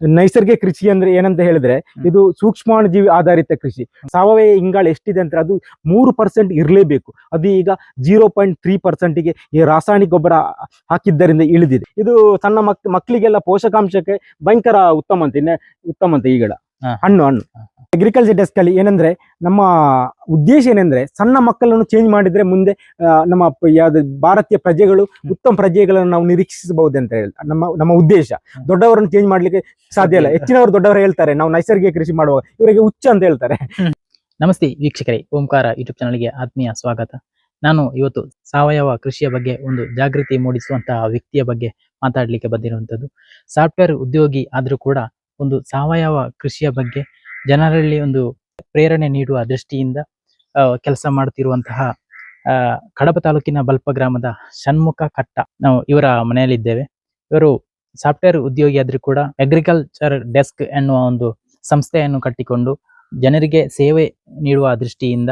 ನೈಸರ್ಗಿಕ ಕೃಷಿ ಅಂದ್ರೆ ಏನಂತ ಹೇಳಿದ್ರೆ ಇದು ಸೂಕ್ಷ್ಮಾಣುಜೀವಿ ಆಧಾರಿತ ಕೃಷಿ. ಸಾವಯವ ಇಂಗಾಲ ಎಷ್ಟಿದೆ ಅಂತ ಅದು ಮೂರು ಪರ್ಸೆಂಟ್ ಇರಲೇಬೇಕು. ಅದು ಈಗ ಜೀರೋ ಪಾಯಿಂಟ್ ತ್ರೀ ಪರ್ಸೆಂಟಿಗೆ ಈ ರಾಸಾಯನಿಕ ಗೊಬ್ಬರ ಹಾಕಿದ್ದರಿಂದ ಇಳಿದಿದೆ. ಇದು ಸಣ್ಣ ಮಕ್ ಮಕ್ಕಳಿಗೆಲ್ಲ ಪೋಷಕಾಂಶಕ್ಕೆ ಭಯಂಕರ ಉತ್ತಮ ಅಂತ ಉತ್ತಮ ಅಂತ ಈ ಗಿಡ ಹಾ. ಹಣ್ಣು ಹಣ್ಣು. ಅಗ್ರಿಕಲ್ಚರ್ ಡೆಸ್ಕ್ ಅಲ್ಲಿ ಏನಂದ್ರೆ ನಮ್ಮ ಉದ್ದೇಶ ಏನಂದ್ರೆ ಸಣ್ಣ ಮಕ್ಕಳನ್ನು ಚೇಂಜ್ ಮಾಡಿದ್ರೆ ಮುಂದೆ ನಮ್ಮ ಯಾವ್ದು ಭಾರತೀಯ ಪ್ರಜೆಗಳು ಉತ್ತಮ ಪ್ರಜೆಗಳನ್ನು ನಾವು ನಿರೀಕ್ಷಿಸಬಹುದು ಅಂತ ಹೇಳಿ ನಮ್ಮ ನಮ್ಮ ಉದ್ದೇಶ. ದೊಡ್ಡವರನ್ನು ಚೇಂಜ್ ಮಾಡ್ಲಿಕ್ಕೆ ಸಾಧ್ಯ ಇಲ್ಲ. ಹೆಚ್ಚಿನವರು ದೊಡ್ಡವರು ಹೇಳ್ತಾರೆ ನಾವು ನೈಸರ್ಗಿಕ ಕೃಷಿ ಮಾಡುವಾಗ. ಇವರಿಗೆ ಹುಚ್ಚ ಅಂತ ಹೇಳ್ತಾರೆ. ನಮಸ್ತೆ ವೀಕ್ಷಕರೇ ಓಂಕಾರ ಯೂಟ್ಯೂಬ್ ಚಾನಲ್ಗೆ ಆತ್ಮೀಯ ಸ್ವಾಗತ. ನಾನು ಇವತ್ತು ಸಾವಯವ ಕೃಷಿಯ ಬಗ್ಗೆ ಒಂದು ಜಾಗೃತಿ ಮೂಡಿಸುವಂತಹ ವ್ಯಕ್ತಿಯ ಬಗ್ಗೆ ಮಾತಾಡಲಿಕ್ಕೆ ಬಂದಿರುವಂತದ್ದು ಸಾಫ್ಟ್ವೇರ್ ಉದ್ಯೋಗಿ ಆದರೂ ಕೂಡ ಒಂದು ಸಾವಯವ ಕೃಷಿಯ ಬಗ್ಗೆ ಜನರಲ್ಲಿ ಒಂದು ಪ್ರೇರಣೆ ನೀಡುವ ದೃಷ್ಟಿಯಿಂದ ಕೆಲಸ ಮಾಡುತ್ತಿರುವಂತಹ ಆ, ಕಡಪ ತಾಲೂಕಿನ ಬಲ್ಪ ಗ್ರಾಮದ ಷಣ್ಮುಖ ಕಟ್ಟ ನಾವು ಇವರ ಮನೆಯಲ್ಲಿದ್ದೇವೆ. ಇವರು ಸಾಫ್ಟ್ವೇರ್ ಉದ್ಯೋಗಿ ಆದ್ರೂ ಕೂಡ ಅಗ್ರಿಕಲ್ಚರ್ ಡೆಸ್ಕ್ ಎನ್ನುವ ಒಂದು ಸಂಸ್ಥೆಯನ್ನು ಕಟ್ಟಿಕೊಂಡು ಜನರಿಗೆ ಸೇವೆ ನೀಡುವ ದೃಷ್ಟಿಯಿಂದ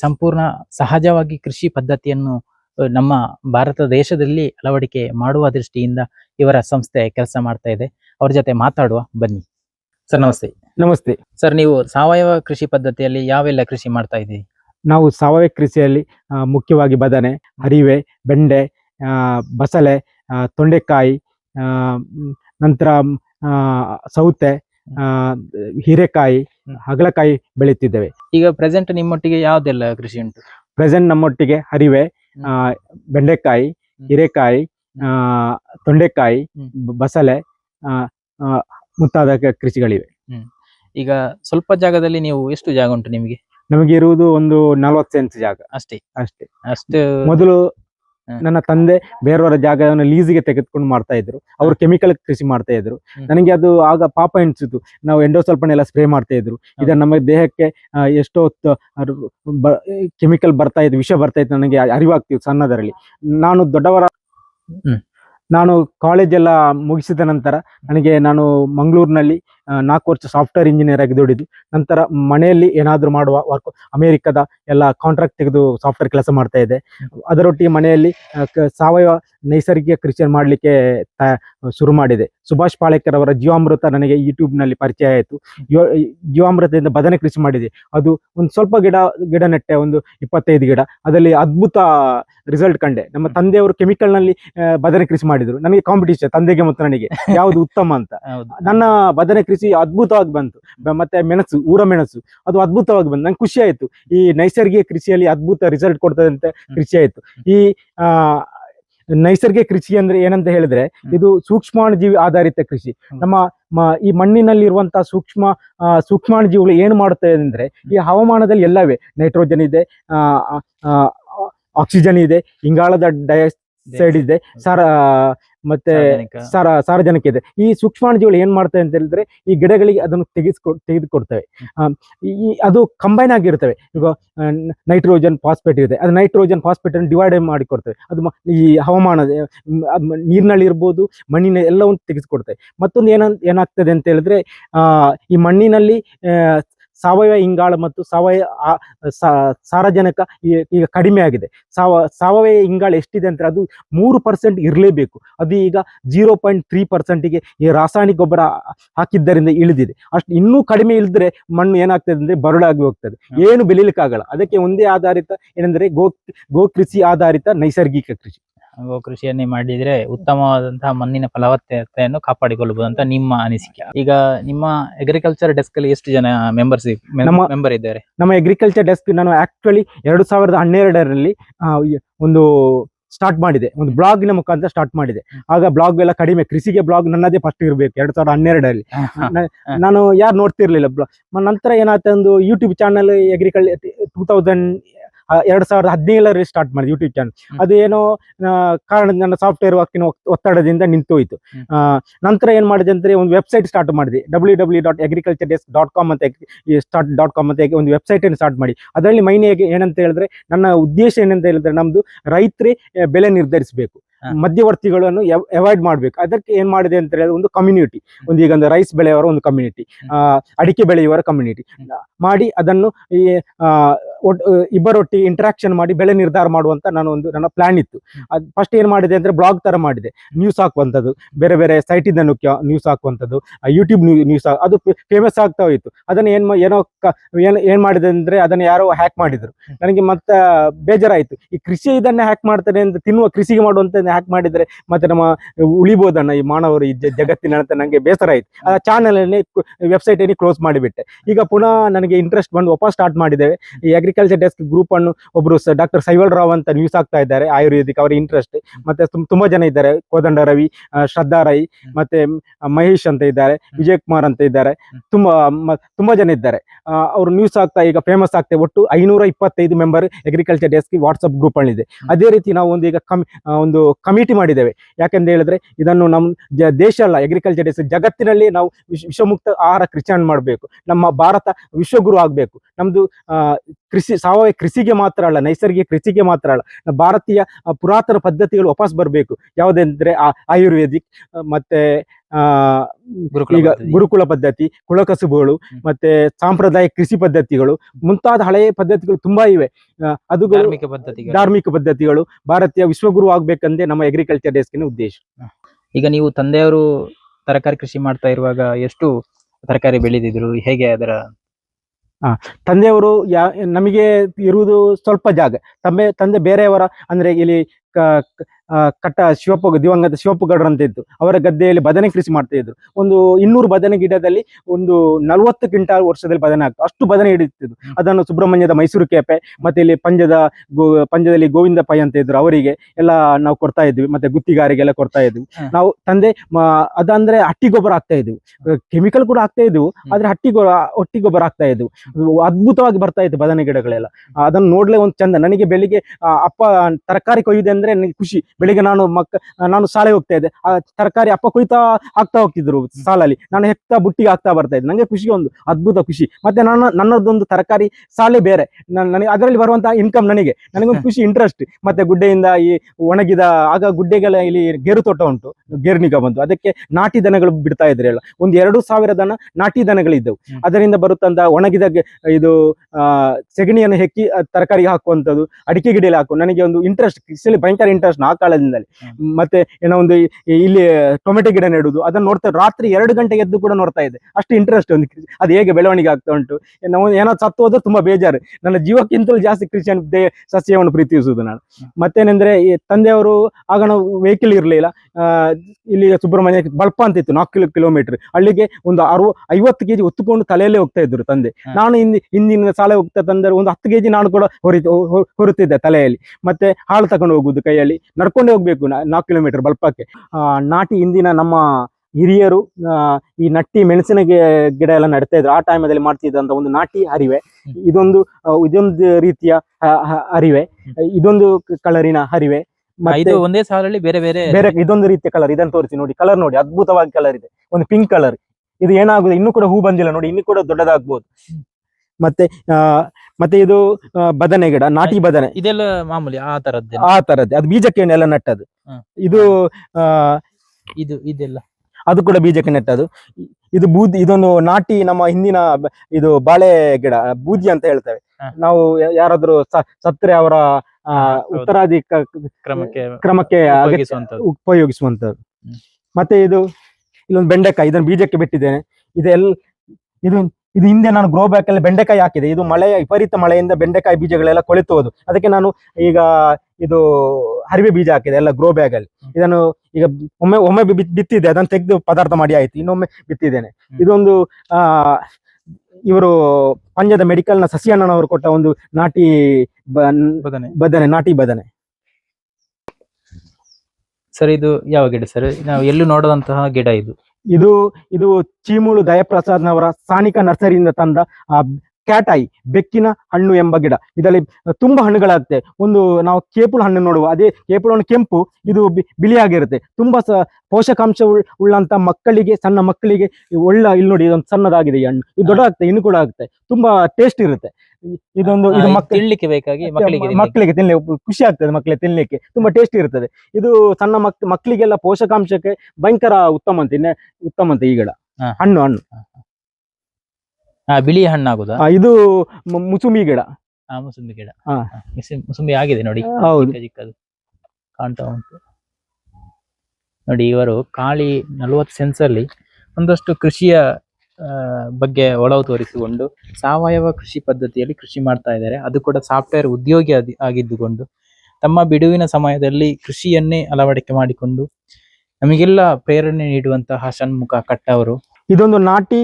ಸಂಪೂರ್ಣ ಸಹಜವಾಗಿ ಕೃಷಿ ಪದ್ಧತಿಯನ್ನು ನಮ್ಮ ಭಾರತ ದೇಶದಲ್ಲಿ ಅಳವಡಿಕೆ ಮಾಡುವ ದೃಷ್ಟಿಯಿಂದ ಇವರ ಸಂಸ್ಥೆ ಕೆಲಸ ಮಾಡ್ತಾ ಇದೆ. ಅವ್ರ ಜೊತೆ ಮಾತಾಡುವ. ಬನ್ನಿ. ಸರ್ ನಮಸ್ತೆ. ನಮಸ್ತೆ. ಸರ್ ನೀವು ಸಾವಯವ ಕೃಷಿ ಪದ್ಧತಿಯಲ್ಲಿ ಯಾವೆಲ್ಲ ಕೃಷಿ ಮಾಡ್ತಾ ಇದ್ದೀರಿ? ನಾವು ಸಾವಯವ ಕೃಷಿಯಲ್ಲಿ ಆ, ಮುಖ್ಯವಾಗಿ ಬದನೆ ಹರಿವೆ ಬೆಂಡೆ ಆ, ಬಸಳೆ ಆ, ತೊಂಡೆಕಾಯಿ ಆ, ಮ್, ನಂತರ ಮ್, ಆ, ಸೌತೆ ಆ, ಹೀರೆಕಾಯಿ ಹ್ಮ್. ಹಗಲಕಾಯಿ ಬೆಳೀತಿದ್ದೇವೆ ಈಗ ಪ್ರೆಸೆಂಟ್ ನಿಮ್ಮೊಟ್ಟಿಗೆ ಯಾವ್ದೆಲ್ಲ ಕೃಷಿ ಉಂಟು? ಪ್ರೆಸೆಂಟ್ ನಮ್ಮೊಟ್ಟಿಗೆ ಹರಿವೆ ಆ, ಬೆಂಡೆಕಾಯಿ. ಹೀರೆಕಾಯಿ ಆ, ತೊಂಡೆಕಾಯಿ ಹ್ಮ್. ಬ- ಬಸಳೆ ಮುಂತಾದ ಕೃಷಿಗಳಿವೆ. ಈಗ ಸ್ವಲ್ಪ ಜಾಗದಲ್ಲಿ ನೀವು ಎಷ್ಟು ಜಾಗ ಉಂಟು ನಿಮಗೆ? ನಮಗೆ ಇರುವುದು ಒಂದು ನಲವತ್ತು ಸೆಂಟ್ ಜಾಗ. ಅಷ್ಟೇ. ಅಷ್ಟೇ. ಅಷ್ಟು ಮೊದಲು ನನ್ನ ತಂದೆ ಬೇರೆಯವರ ಜಾಗವನ್ನು ಲೀಸಿಗೆ ತೆಗೆದುಕೊಂಡು ಮಾಡ್ತಾ ಇದ್ರು. ಅವರು ಕೆಮಿಕಲ್ ಕೃಷಿ ಮಾಡ್ತಾ ಇದ್ರು. ನನಗೆ ಅದು ಆಗ ಪಾಪ ಎಣಿಸಿತು. ನಾವು ಎಂಡೋಸಲ್ಪನ್ ಎಲ್ಲ ಸ್ಪ್ರೇ ಮಾಡ್ತಾ ಇದ್ರು. ಇದನ್ನ ನಮ್ಮ ದೇಹಕ್ಕೆ ಎಷ್ಟೋ ಕೆಮಿಕಲ್ ಬರ್ತಾ ಇದ್ದು ವಿಷ ಬರ್ತಾ ಇತ್ತು. ನನಗೆ ಅರಿವಾಗ್ತಿತ್ತು ಸಣ್ಣದರಲ್ಲಿ. ನಾನು ದೊಡ್ಡವರ. ನಾನು ಕಾಲೇಜೆಲ್ಲ ಮುಗಿಸಿದ ನಂತರ ನನಗೆ ನಾನು ಮಂಗಳೂರಿನಲ್ಲಿ ನಾಲ್ಕು ವರ್ಷ ಸಾಫ್ಟ್ವೇರ್ ಇಂಜಿನಿಯರ್ ಆಗಿ ದುಡಿದ್ವಿ ನಂತರ ಮನೆಯಲ್ಲಿ ಏನಾದರೂ ಮಾಡುವ ವರ್ಕ್ ಅಮೆರಿಕದ ಎಲ್ಲ ಕಾಂಟ್ರಾಕ್ಟ್ ತೆಗೆದು ಸಾಫ್ಟ್ವೇರ್ ಕೆಲಸ ಮಾಡ್ತಾ ಇದ್ದೆ ಅದರೊಟ್ಟಿಗೆ ಮನೆಯಲ್ಲಿ ಸಾವಯವ ನೈಸರ್ಗಿಕ ಕೃಷಿ ಮಾಡಲಿಕ್ಕೆ ಶುರು ಮಾಡಿದೆ. ಸುಭಾಷ್ ಪಾಳೇಕರ್ ಅವರ ಜೀವಾಮೃತ ನನಗೆ ಯೂಟ್ಯೂಬ್ನಲ್ಲಿ ಪರಿಚಯ ಆಯಿತು. ಜೀವಾಮೃತದಿಂದ ಬದನೆ ಕೃಷಿ ಮಾಡಿದೆ. ಅದು ಒಂದು ಸ್ವಲ್ಪ ಗಿಡ ಗಿಡ ನೆಟ್ಟೆ ಒಂದು ಇಪ್ಪತ್ತೈದು ಗಿಡ ಅದರಲ್ಲಿ ಅದ್ಭುತ ರಿಸಲ್ಟ್ ಕಂಡೆ. ನಮ್ಮ ತಂದೆಯವರು ಕೆಮಿಕಲ್ನಲ್ಲಿ ಆ, ಬದನೆ ಕೃಷಿ ಮಾಡಿದ್ರು. ನನಗೆ ಕಾಂಪಿಟೇಷನ್ ತಂದೆಗೆ ಮತ್ತು ನನಗೆ. ಯಾವುದು ಉತ್ತಮ ಅಂತ. ನನ್ನ ಬದನೆ ಕೃಷಿ ಅದ್ಭುತವಾಗಿ ಬಂತು. ಮತ್ತೆ ಮೆಣಸು ಊರ ಮೆಣಸು ಅದು ಅದ್ಭುತವಾಗಿ ಬಂತು. ನಂಗೆ ಖುಷಿ ಆಯ್ತು. ಈ ನೈಸರ್ಗಿಕ ಕೃಷಿಯಲ್ಲಿ ಅದ್ಭುತ ರಿಸಲ್ಟ್ ಕೊಡ್ತದೆ ಅಂತ ಕೃಷಿ ಆಯ್ತು. ಈ ಆ ನೈಸರ್ಗಿಕ ಕೃಷಿ ಅಂದ್ರೆ ಏನಂತ ಹೇಳಿದ್ರೆ ಇದು ಸೂಕ್ಷ್ಮಾಣುಜೀವಿ ಆಧಾರಿತ ಕೃಷಿ. ನಮ್ಮ ಈ ಮಣ್ಣಿನಲ್ಲಿ ಇರುವಂತಹ ಸೂಕ್ಷ್ಮ ಸೂಕ್ಷ್ಮಾಣ ಸೂಕ್ಷ್ಮಾಣುಜೀವಿಗಳು ಏನು ಮಾಡುತ್ತವೆ ಅಂದ್ರೆ ಈ ಹವಾಮಾನದಲ್ಲಿ ಎಲ್ಲವೇ ನೈಟ್ರೋಜನ್ ಇದೆ ಆಕ್ಸಿಜನ್ ಇದೆ ಇಂಗಾಲದ ಡೈಆಕ್ಸೈಡ್ ಇದೆ. ಸಾರ ಮತ್ತೆ ಸಾರ್ವಜನಿಕ. ಸಾರ ಸಾರ್ವಜನಿಕ ಇದೆ. ಈ ಸೂಕ್ಷ್ಮಾಣುಜೀವಿಗಳು ಏನ್ ಮಾಡ್ತವೆ ಅಂತ ಹೇಳಿದ್ರೆ ಈ ಗಿಡಗಳಿಗೆ ಅದನ್ನು ತೆಗೆಸ್ಕೊ ತೆಗೆದುಕೊಡ್ತವೆ. ಆ, ಈ ಅದು ಕಂಬೈನ್ ಆಗಿರ್ತವೆ ಈಗ ನೈಟ್ರೋಜನ್ ಫಾಸ್ಫೇಟ್ ಇದೆ. ಅದು ನೈಟ್ರೋಜನ್ ಫಾಸ್ಫೇಟ್ ಅನ್ನು ಡಿವೈಡ್ ಮಾಡಿ ಕೊಡ್ತವೆ ಅದು ಈ ಮ- ನೀರಿನಲ್ಲಿ ಇರ್ಬೋದು ಮಣ್ಣಿನ ಎಲ್ಲವನ್ನು ತೆಗೆಸ್ಕೊಡ್ತವೆ. ಮತ್ತೊಂದು ಏನ ಏನಾಗ್ತದೆ ಅಂತ ಹೇಳಿದ್ರೆ ಆ ಈ ಮಣ್ಣಿನಲ್ಲಿ ಆ, ಸಾವಯವ ಇಂಗಾಲ ಮತ್ತು ಸಾವಯವ ಸಾರಜನಕ ಈಗ ಕಡಿಮೆ ಆಗಿದೆ. ಸಾವ ಸಾವಯವ ಇಂಗಾಲ ಎಷ್ಟಿದೆ ಅಂದರೆ ಅದು ಮೂರು ಪರ್ಸೆಂಟ್ ಇರಲೇಬೇಕು. ಅದು ಈಗ ಜೀರೋ ಪಾಯಿಂಟ್ ತ್ರೀ ಪರ್ಸೆಂಟಿಗೆ ಈ ರಾಸಾಯನಿಕ ಗೊಬ್ಬರ ಹಾಕಿದ್ದರಿಂದ ಇಳಿದಿದೆ. ಅಷ್ಟು ಇನ್ನೂ ಕಡಿಮೆ ಇಳಿದ್ರೆ ಮಣ್ಣು ಏನಾಗ್ತದೆ ಅಂದ್ರೆ ಬರುಳಾಗಿ ಹೋಗ್ತದೆ. ಏನು ಬೆಳಿಲಿಕ್ಕಾಗಲ್ಲ. ಅದಕ್ಕೆ ಒಂದೇ ಆಧಾರಿತ ಏನಂದ್ರೆ ಗೋ ಗೋ ಕೃಷಿ ಆಧಾರಿತ ನೈಸರ್ಗಿಕ ಕೃಷಿ. ಗೋ ಕೃಷಿಯನ್ನೇ ಮಾಡಿದ್ರೆ ಉತ್ತಮವಾದಂತಹ ಮಣ್ಣಿನ ಫಲವತ್ತತೆಯನ್ನು ಕಾಪಾಡಿಕೊಳ್ಳಬಹುದು ಅಂತ ನಿಮ್ಮ ಅನಿಸಿಕೆ. ಈಗ ನಿಮ್ಮ ಅಗ್ರಿಕಲ್ಚರ್ ಡೆಸ್ಕ್ ಅಲ್ಲಿ ಎಷ್ಟು ಜನ ಮೆಂಬರ್ಸ್ ನಮ್ಮ- ಮೆಂಬರ್ ಇದ್ದಾರೆ? ನಮ್ಮ ಅಗ್ರಿಕಲ್ಚರ್ ಡೆಸ್ಕ್ ನಾನು ಆಕ್ಚುಲಿ ಎರಡು ಸಾವಿರದ ಹನ್ನೆರಡರಲ್ಲಿ ಆ, ಈ ಒಂದು ಸ್ಟಾರ್ಟ್ ಮಾಡಿದೆ. ಒಂದು ಬ್ಲಾಗಿನ ಮುಖಾಂತರ ಸ್ಟಾರ್ಟ್ ಮಾಡಿದೆ. ಆಗ ಬ್ಲಾಗ್ ಎಲ್ಲ ಕಡಿಮೆ. ಕೃಷಿಗೆ ಬ್ಲಾಗ್ ನನ್ನದೇ ಫಸ್ಟ್ ಇರಬೇಕು. ಎರಡು ಸಾವಿರದ ಹನ್ನೆರಡರಲ್ಲಿ. ನಾನು ಯಾರು ನೋಡ್ತಿರ್ಲಿಲ್ಲ. ಬ್ಲಾಗ್ ನಂತರ ಏನಾಯ್ತು ಒಂದು YouTube channel agriculture two thousand ಎರಡ್ ಸಾವಿರದ ಹದಿನೇಳರಲ್ಲಿ ಸ್ಟಾರ್ಟ್ ಮಾಡಿದೆ ಯೂಟ್ಯೂಬ್ ಚಾನಲ್. ಅದು ಏನೋ ಕಾರಣ ನನ್ನ ಸಾಫ್ಟ್ವೇರ್ ವರ್ಕಿನ ಒತ್ತಡದಿಂದ ನಿಂತೋಯ್ತು. ನಂತರ ಏನ್ ಮಾಡಿದೆ ಅಂದ್ರೆ ಒಂದು ವೆಬ್ಸೈಟ್ ಸ್ಟಾರ್ಟ್ ಮಾಡಿದೆ. W W dot agriculture desk dot com ಅಂತ ಸ್ಟಾರ್ಟ್ ಡಾಟ್ ಕಾಮ್ ಅಂತ ಒಂದು ವೆಬ್ಸೈಟ್ ಅನ್ನು ಸ್ಟಾರ್ಟ್ ಮಾಡಿ. ಅದರಲ್ಲಿ ಮೈನ್ ಏನಂತ ಹೇಳಿದ್ರೆ ನನ್ನ ಉದ್ದೇಶ ಏನಂತ ಹೇಳಿದ್ರೆ ನಮ್ದು ರೈತರೇ ಬೆಲೆ ನಿರ್ಧರಿಸಬೇಕು. ಮಧ್ಯವರ್ತಿಗಳನ್ನು ಅವಾಯ್ಡ್ ಮಾಡ್ಬೇಕು. ಅದಕ್ಕೆ ಏನ್ ಮಾಡಿದೆ ಅಂತ ಹೇಳಿದ್ರೆ ಒಂದು ಕಮ್ಯುನಿಟಿ ಒಂದು ಈಗ ಒಂದು ರೈಸ್ ಬೆಳೆಯವರ ಒಂದು ಕಮ್ಯುನಿಟಿ ಅಡಿಕೆ ಬೆಳೆಯುವವರ ಕಮ್ಯುನಿಟಿ ಮಾಡಿ ಅದನ್ನು ಈ ಒಟ್- ಇಂಟ್ರಾಕ್ಷನ್ ಮಾಡಿ ಬೆಳೆ ನಿರ್ಧಾರ ಮಾಡುವಂತ ನಾನು ಒಂದು ನನ್ನ ಪ್ಲಾನ್ ಇತ್ತು. ಅದು ಫಸ್ಟ್ ಏನ್ ಮಾಡಿದೆ ಅಂದ್ರೆ ಬ್ಲಾಗ್ ತರ ಮಾಡಿದೆ. ನ್ಯೂಸ್ ಹಾಕುವಂಥದ್ದು, ಬೇರೆ ಬೇರೆ ಸೈಟ್ ಇಂದ ನ್ಯೂಸ್ ಹಾಕುವಂಥದ್ದು ಯೂಟ್ಯೂಬ್ ನ್ಯೂಸ್ ಅದು ಫೇಮಸ್ ಆಗ್ತಾ ಹೋಯಿತು. ಅದನ್ನ ಏನ್ ಏನೋ ಏನ್ ಏನ್ ಮಾಡಿದೆ ಅಂದ್ರೆ ಅದನ್ನ ಯಾರೋ ಹ್ಯಾಕ್ ಮಾಡಿದ್ರು. ನನಗೆ ಮತ್ತೆ ಬೇಜಾರಾಯ್ತು. ಈ ಕೃಷಿ ಇದನ್ನ ಹ್ಯಾಕ್ ಮಾಡ್ತಾರೆ ಅಂತ, ತಿನ್ನುವ ಕೃಷಿಗೆ ಮಾಡುವಂತ ಹ್ಯಾಕ್ ಮಾಡಿದ್ರೆ ಮತ್ತೆ ನಮ್ಮ ಉಳಿಬೋದನ್ನ ಈ ಮಾನವರು ಈ ಜಗತ್ತಿನ ಅಂತ ನಂಗೆ ಬೇಸರ ಆಯ್ತು ಆ ಚಾನಲ್ ವೆಬ್ಸೈಟ್ ಏನಿ ಕ್ಲೋಸ್ ಮಾಡಿಬಿಟ್ಟೆ. ಈಗ ಪುನಃ ನನಗೆ ಇಂಟ್ರೆಸ್ಟ್ ಬಂದು ವಾಪಸ್ ಸ್ಟಾರ್ಟ್ ಮಾಡಿದ್ದೇವೆ. ಈ ಅಗ್ರಿಕಲ್ಚರ್ ಡೆಸ್ಕ್ ಗ್ರೂಪ್ ಅನ್ನು ಒಬ್ರು ಡಾಕ್ಟರ್ ಸೈವಲ್ ರಾವ್ ಅಂತ ನ್ಯೂಸ್ ಆಗ್ತಾ ಇದ್ದಾರೆ. ಆಯುರ್ವೇದಿಕ್ ಅವರ ಇಂಟ್ರೆಸ್ಟ್ ಮತ್ತೆ ತುಂಬಾ ಜನ ಇದ್ದಾರೆ. ಕೋದಂಡ ರವಿ ಶ್ರದ್ಧಾ ರೈ ಮತ್ತೆ ಮಹೇಶ್ ಅಂತ ಇದ್ದಾರೆ. ವಿಜಯ್ ಕುಮಾರ್ ಅಂತ ಇದ್ದಾರೆ. ತುಂಬಾ ತುಂಬಾ ಜನ ಇದ್ದಾರೆ. ಅವರು ನ್ಯೂಸ್ ಆಗ್ತಾ ಈಗ ಫೇಮಸ್ ಆಗ್ತಾ ಒಟ್ಟು ಐನೂರ ಇಪ್ಪತ್ತೈದು member agriculture desk WhatsApp group ಅಲ್ಲಿದೆ. ಅದೇ ರೀತಿ ನಾವು ಒಂದು ಈಗ ಕಮಿ ಒಂದು ಕಮಿಟಿ ಮಾಡಿದ್ದೇವೆ. ಯಾಕಂತ ಹೇಳಿದ್ರೆ ಇದನ್ನು ನಮ್ಮ ದೇಶ ಅಲ್ಲ ಅಗ್ರಿಕಲ್ಚರ್ ಡೆಸ್ಕ್ ಜಗತ್ತಿನಲ್ಲಿ ನಾವು ವಿಶ್ವ ವಿಶ್ವಮುಕ್ತ ಆಹಾರ ಕೃಷಿ ಮಾಡಬೇಕು. ನಮ್ಮ ಭಾರತ ವಿಶ್ವಗುರು ಆಗಬೇಕು. ನಮ್ದು ಕೃಷಿ ಸಾವಯವ ಕೃಷಿಗೆ ಮಾತ್ರ ಅಲ್ಲ ನೈಸರ್ಗಿಕ ಕೃಷಿಗೆ ಮಾತ್ರ ಅಲ್ಲ. ಭಾರತೀಯ ಪುರಾತನ ಪದ್ಧತಿಗಳು ವಾಪಸ್ ಬರಬೇಕು. ಯಾವುದೆಂದ್ರೆ ಆಯುರ್ವೇದಿಕ್ ಮತ್ತೆ ಈಗ ಪದ್ಧತಿ. ಗುರುಕುಲ ಪದ್ಧತಿ ಕುಳಕಸುಬುಗಳು. ಮತ್ತೆ ಸಾಂಪ್ರದಾಯಿಕ ಕೃಷಿ ಪದ್ಧತಿಗಳು ಮುಂತಾದ ಹಳೆಯ ಪದ್ಧತಿಗಳು ತುಂಬಾ ಇವೆ. ಅದು ಧಾರ್ಮಿಕ ಪದ್ಧತಿಗಳು. ಧಾರ್ಮಿಕ ಪದ್ಧತಿಗಳು ಭಾರತೀಯ ವಿಶ್ವಗುರು ಆಗ್ಬೇಕಂದೇ ನಮ್ಮ ಅಗ್ರಿಕಲ್ಚರ್ ಡೆಸ್ಕಿನ ಉದ್ದೇಶ. ಈಗ ನೀವು ತಂದೆಯವರು ತರಕಾರಿ ಕೃಷಿ ಮಾಡ್ತಾ ಇರುವಾಗ ಎಷ್ಟು ತರಕಾರಿ ಬೆಳೆದಿದ್ರು ಹೇಗೆ ಅದರ ತಂದೆಯವರು ಯಾ ನಮಗೆ ಇರುವುದು ಸ್ವಲ್ಪ ಜಾಗ. ತಂದೆ ತಂದೆ ಬೇರೆಯವರ ಅಂದ್ರೆ ಇಲ್ಲಿ ಕಟ್ಟ ಶಿವಪ್ಪ ದಿವಂಗತ ಶಿವಪ್ಪ ಗೌಡ್ರು ಅಂತ ಇತ್ತು. ಅವರ ಗದ್ದೆಯಲ್ಲಿ ಬದನೆ ಕೃಷಿ ಮಾಡ್ತಾ ಇದ್ರು. ಒಂದು ಇನ್ನೂರು ಬದನೆ ಗಿಡದಲ್ಲಿ ಒಂದು ನಲವತ್ತು ಕ್ವಿಂಟಾಲ್ ವರ್ಷದಲ್ಲಿ ಬದನೆ ಆಗ್ತದೆ ಅಷ್ಟು ಬದನೆ ಹಿಡಿತಿದ್ರು ಅದನ್ನು ಸುಬ್ರಹ್ಮಣ್ಯದ ಮೈಸೂರು ಕೇಪೆ ಮತ್ತೆ ಇಲ್ಲಿ ಪಂಜದ ಗೋ ಪಂಜದಲ್ಲಿ ಗೋವಿಂದ ಪೈ ಅಂತ ಇದ್ರು ಅವರಿಗೆ ಎಲ್ಲ ನಾವು ಕೊಡ್ತಾ ಇದ್ವಿ. ಮತ್ತೆ ಗುತ್ತಿಗಾರಿಗೆಲ್ಲ ಕೊಡ್ತಾ ಇದ್ವಿ. ನಾವು ತಂದೆ ಅದಂದ್ರೆ ಹಟ್ಟಿ ಗೊಬ್ಬರ ಆಗ್ತಾ ಇದ್ವಿ. ಕೆಮಿಕಲ್ ಕೂಡ ಆಗ್ತಾ ಇದ್ವು. ಆದ್ರೆ ಹಟ್ಟಿ ಗೊ ಒಟ್ಟಿ ಗೊಬ್ಬರ ಆಗ್ತಾ ಇದ್ವು. ಅದ್ಭುತವಾಗಿ ಬರ್ತಾ ಇತ್ತು ಬದನೆ ಗಿಡಗಳೆಲ್ಲ. ಅದನ್ನು ನೋಡ್ಲೇ ಒಂದು ಚಂದ. ನನಗೆ ಬೆಳಿಗ್ಗೆ ಅಪ್ಪ ತರಕಾರಿ ಕೊಯ್ಯುದೆ ಅಂದ್ರೆ ನನಗೆ ಖುಷಿ. ಬೆಳಿಗ್ಗೆ ನಾನು ಮಕ್ಕ ನಾನು ಶಾಲೆ ಹೋಗ್ತಾ ಇದ್ದೆ. ಆ ತರಕಾರಿ ಅಪ್ಪ ಕುಯ್ತಾ ಹಾಕ್ತಾ ಹೋಗ್ತಿದ್ರು ಸಾಲಲ್ಲಿ. ನಾನು ಹೆಕ್ತಾ ಬುಟ್ಟಿಗೆ ಹಾಕ್ತಾ ಬರ್ತಾ ಇದ್ದೆ. ನನಗೆ ಖುಷಿ ಒಂದು ಅದ್ಭುತ ಖುಷಿ. ಮತ್ತೆ ನನ್ನ ನನ್ನದೊಂದು ತರಕಾರಿ ಸಾಲೆ ಬೇರೆ. ನನಗೆ ಅದರಲ್ಲಿ ಬರುವಂತಹ ಇನ್ಕಮ್ ನನಗೆ. ನನಗೊಂದು ಖುಷಿ ಇಂಟ್ರೆಸ್ಟ್ ಮತ್ತೆ ಗುಡ್ಡೆಯಿಂದ ಈ ಒಣಗಿದ ಆಗ ಗುಡ್ಡೆಗಳ ಇಲ್ಲಿ ಗೇರು ತೋಟ ಉಂಟು. ಗೇರ್ನಿಗ ಬಂತು. ಅದಕ್ಕೆ ನಾಟಿ ದನಗಳು ಬಿಡ್ತಾ ಇದ್ರೆ ಎಲ್ಲ. ಒಂದು ಎರಡು ಸಾವಿರ ದನ ನಾಟಿ ದನಗಳಿದ್ದವು. ಅದರಿಂದ ಬರುತ್ತಂತ ಒಣಗಿದ ಇದು ಸೆಗಣಿಯನ್ನು ಹೆಕ್ಕಿ ತರಕಾರಿ ತರಕಾರಿಗೆ ಹಾಕುವಂಥದ್ದು ಅಡಿಕೆ ಗಿಡಲಿ ಹಾಕು ನನಗೆ ಒಂದು ಇಂಟ್ರೆಸ್ಟ್ ಭಯಂಕರ ಇಂಟ್ರೆಸ್ಟ್ ಆ ಕಾಲದಿಂದಲೇ. ಮತ್ತೆ ಏನೋ ಒಂದು ಇಲ್ಲಿ ಟೊಮೆಟೊ ಗಿಡ ನೆಡುದು ಅದನ್ನ ನೋಡ್ತಾ ರಾತ್ರಿ ಎರಡು ಗಂಟೆ ಎದ್ದು ಕೂಡ ನೋಡ್ತಾ ಇದೆ. ಅಷ್ಟು ಇಂಟ್ರೆಸ್ಟ್ ಒಂದು ಕೃಷಿ ಅದು ಹೇಗೆ ಬೆಳವಣಿಗೆ ಆಗ್ತಾ ಉಂಟು. ನಾವು ಏನೋ ಸತ್ತು ಹೋದ್ರೆ ತುಂಬಾ ಬೇಜಾರು. ನನ್ನ ಜೀವಕ್ಕಿಂತಲೂ ಜಾಸ್ತಿ ಕೃಷಿಯನ್ನು ಸಸ್ಯವನ್ನು ಪ್ರೀತಿಸುವುದು ನಾನು. ಮತ್ತೇನೆಂದ್ರೆ ಈ ತಂದೆಯವರು ಆಗ ನಾವು ವೆಹಿಕಲ್ ಇರಲಿಲ್ಲ. ಇಲ್ಲಿ ಸುಬ್ರಹ್ಮಣ್ಯ ಬಳಪ ಅಂತ ಇತ್ತು ನಾಲ್ಕು ಕಿಲೋ ಕಿಲೋಮೀಟರ್ ಅಲ್ಲಿಗೆ ಒಂದು ಅರವ ಐವತ್ತು ಕೆಜಿ ಹೊತ್ತುಕೊಂಡು ತಲೆಯಲ್ಲೇ ಹೋಗ್ತಾ ಇದ್ರು ತಂದೆ. ನಾನು ಹಿಂದಿ ಹಿಂದಿನ ಸಾಲ ಹೋಗ್ತಾ ತಂದರೆ ಒಂದು ಹತ್ತು ಕೆಜಿ ನಾನು ಕೂಡ ಹೊರಿ ಹೊ- ಹೊರುತ್ತಿದ್ದೆ ತಲೆಯಲ್ಲಿ. ಮತ್ತೆ ಹಾಳು ತಗೊಂಡು ಹೋಗುದು ಕೈಯಲ್ಲಿ. ನಡ್ಕೊಂಡೇ ಹೋಗ್ಬೇಕು ನಾ- ನಾಲ್ಕು ಕಿಲೋಮೀಟರ್ ಬಲ್ಪಕ್ಕೆ. ಆ, ನಾಟಿ ಹಿಂದಿನ ನಮ್ಮ ಹಿರಿಯರು ಈ ನಟ್ಟಿ ಮೆಣಸಿನ ಗಿಡ ಎಲ್ಲ ನಡ್ತಾ ಇದ್ರು. ಆ ಟೈಮಲ್ಲಿ ಮಾಡ್ತಿದ್ದಂತ ಒಂದು ನಾಟಿ ಹರಿವೆ. ಇದೊಂದು ಇದೊಂದು ರೀತಿಯ ಹರಿವೆ. ಇದೊಂದು ಕಲರಿನ ಹರಿವೆ. ಮತ್ತೆ ಒಂದೇ ಸಾಲಲ್ಲಿ ಬೇರೆ ಬೇರೆ ಬೇರೆ ಇದೊಂದು ರೀತಿಯ ಕಲರ್ ಇದನ್ನು ತೋರಿಸಿ ನೋಡಿ. ಕಲರ್ ನೋಡಿ ಅದ್ಭುತವಾಗಿ ಕಲರ್ ಇದೆ. ಒಂದು ಪಿಂಕ್ ಕಲರ್ ಇದು ಏನಾಗುದು ಇನ್ನು ಕೂಡ ಹೂ ಬಂದಿಲ್ಲ ನೋಡಿ ಇನ್ನು ಕೂಡ ದೊಡ್ಡದಾಗ್ಬೋದು. ಮತ್ತೆ ಮತ್ತೆ ಇದು ಬದನೆ ಗಿಡ ನಾಟಿ ಬದನೆ. ಇದೆಲ್ಲ ಮಾಮೂಲಿ ಆ ತರದ್ದು ಆ ತರದ್ದು. ಅದು ಬೀಜಕ್ಕೆ ಎಲ್ಲ ನೆಟ್ಟದ್ದು? ಹ್ಮ್. ಇದು ಆ ಇದು ಇದೆಲ್ಲ. ಅದು ಕೂಡ ಬೀಜಕ್ಕೆ ನೆಟ್ಟದು ಇದು ಬೂದಿ ಇದೊಂದು ನಾಟಿ ನಮ್ಮ ಹಿಂದಿನ ಇದು ಬಾಳೆ ಗಿಡ ಬೂದಿ ಅಂತ ಹೇಳ್ತೇವೆ. ನಾವು ಯಾರಾದ್ರೂ ಸ- ಸತ್ರೆ ಅವರ. ಉತ್ತರಾಧಿ ಕ್ರಮಕ್ಕೆ ಕ್ರಮಕ್ಕೆ ಉಪಯೋಗಿಸುವಂತದ್ದು ಮತ್ತೆ ಇದು ಇಲ್ಲೊಂದು ಬೆಂಡೆಕಾಯಿ ಇದನ್ನು ಬೀಜಕ್ಕೆ ಬಿಟ್ಟಿದ್ದೇನೆ. ಇದೆಲ್ಲ ಇದು ಇದು ಹಿಂದೆ ನಾನು ಗ್ರೋ ಬ್ಯಾಕ್ ಅಲ್ಲಿ ಬೆಂಡೆಕಾಯಿ ಹಾಕಿದೆ. ಇದು ಮಳೆಯ ವಿಪರೀತ ಮಳೆಯಿಂದ ಬೆಂಡೆಕಾಯಿ ಬೀಜಗಳೆಲ್ಲ ಕೊಳೆತು ಹೋದು. ಅದಕ್ಕೆ ನಾನು ಈಗ ಇದು ಹರಿವೆ ಬೀಜ ಹಾಕಿದೆ ಎಲ್ಲ ಗ್ರೋ ಬ್ಯಾಗ್ ಅಲ್ಲಿ. ಇದನ್ನು ಈಗ ಒಮ್ಮೆ ಒಮ್ಮೆ ಬಿತ್ತಿದೆ ಅದನ್ನು ತೆಗೆದು ಪದಾರ್ಥ ಮಾಡಿ ಆಯ್ತು. ಇನ್ನೊಮ್ಮೆ ಬಿತ್ತಿದ್ದೇನೆ. ಇದೊಂದು ಆ ಇವರು ಪಂಜದ ಮೆಡಿಕಲ್ನ ಸಸಿ ಅಣ್ಣನವರು ಕೊಟ್ಟ ಒಂದು ನಾಟಿ ಬದನೆ. ಬದನೆ ನಾಟಿ ಬದನೆ. ಸರ್ ಇದು ಯಾವ ಗಿಡ ಸರ್? ನಾವು ಎಲ್ಲೂ ನೋಡದಂತಹ ಗಿಡ ಇದು. ಇದು ಇದು ಚೀಮೂಳು ದಯಪ್ರಸಾದ್ನವರ ಸಾನಿಕ ನರ್ಸರಿಯಿಂದ ತಂದ ಆ ಐ ಬೆಕ್ಕಿನ ಹಣ್ಣು ಎಂಬ ಗಿಡ. ಇದರಲ್ಲಿ ತುಂಬಾ ಹಣ್ಣುಗಳಾಗುತ್ತೆ. ಒಂದು ನಾವು ಕೇಪುಳ ಹಣ್ಣು ನೋಡುವ ಅದೇ ಕೇಪುಳ ಹಣ್ಣು ಕೆಂಪು ಇದು ಬಿಳಿಯಾಗಿರುತ್ತೆ. ತುಂಬಾ ಸ ಪೋಷಕಾಂಶ ಉಳ್ಳಂತ ಮಕ್ಕಳಿಗೆ ಸಣ್ಣ ಮಕ್ಕಳಿಗೆ ಒಳ್ಳೆ ಇಲ್ಲಿ ನೋಡಿ ಇದೊಂದು ಸಣ್ಣದಾಗಿದೆ ಈ ಹಣ್ಣು. ಇದು ದೊಡ್ಡ ಆಗುತ್ತೆ ಇನ್ನು ಕೂಡ ಆಗುತ್ತೆ. ತುಂಬಾ ಟೇಸ್ಟ್ ಇರುತ್ತೆ. ಇದೊಂದು ಇದು ತಿನ್ಲಿಕ್ಕೆ ಬೇಕಾಗಿ ಮಕ್ಕಳಿಗೆ. ಮಕ್ಕಳಿಗೆ ತಿನ್ಲಿಕ್ಕೆ ಖುಷಿ ಆಗ್ತದೆ ಮಕ್ಕಳಿಗೆ ತಿನ್ಲಿಕ್ಕೆ. ತುಂಬಾ ಟೇಸ್ಟ್ ಇರ್ತದೆ. ಇದು ಸಣ್ಣ ಮಕ್ ಮಕ್ಕಳಿಗೆಲ್ಲ ಪೋಷಕಾಂಶಕ್ಕೆ ಭಯಂಕರ ಉತ್ತಮ ಅಂತ ಉತ್ತಮ ಅಂತ ಈ ಗಿಡ. ಹಣ್ಣು ಹಣ್ಣು. ಬಿಳಿ ಹಣ್ಣಾಗುದಾ? ಆ, ಇದು ಮು- ಮುಸುಂಬಿ ಗಿಡ. ಆ ಮುಸುಂಬಿ ಗಿಡ. ಹಾ. ಮುಸುಂಬಿ ಮುಸುಂಬಿ ಆಗಿದೆ ನೋಡಿ. ಹೌದು. ಚಿಕ್ಕ ಚಿಕ್ಕದು ಕಾಣ್ತಾ ಉಂಟು. ನೋಡಿ ಇವರು ಕಾಳಿ ನಲವತ್ತು ಸೆನ್ಸ್ ಅಲ್ಲಿ ಒಂದಷ್ಟು ಕೃಷಿಯ ಆ, ಬಗ್ಗೆ ಒಳವು ತೋರಿಸಿಕೊಂಡು ಸಾವಯವ ಕೃಷಿ ಪದ್ಧತಿಯಲ್ಲಿ ಕೃಷಿ ಮಾಡ್ತಾ ಇದ್ದಾರೆ. ಅದು ಕೂಡ ಸಾಫ್ಟ್ವೇರ್ ಉದ್ಯೋಗಿ ಆದಿ- ಆಗಿದ್ದುಕೊಂಡು ತಮ್ಮ ಬಿಡುವಿನ ಸಮಯದಲ್ಲಿ ಕೃಷಿಯನ್ನೇ ಅಳವಡಿಕೆ ಮಾಡಿಕೊಂಡು ನಮಗೆಲ್ಲ ಪ್ರೇರಣೆ ನೀಡುವಂತಹ ಷಣ್ಮುಖ ಕಟ್ಟವರು. ಇದೊಂದು ನಾಟಿ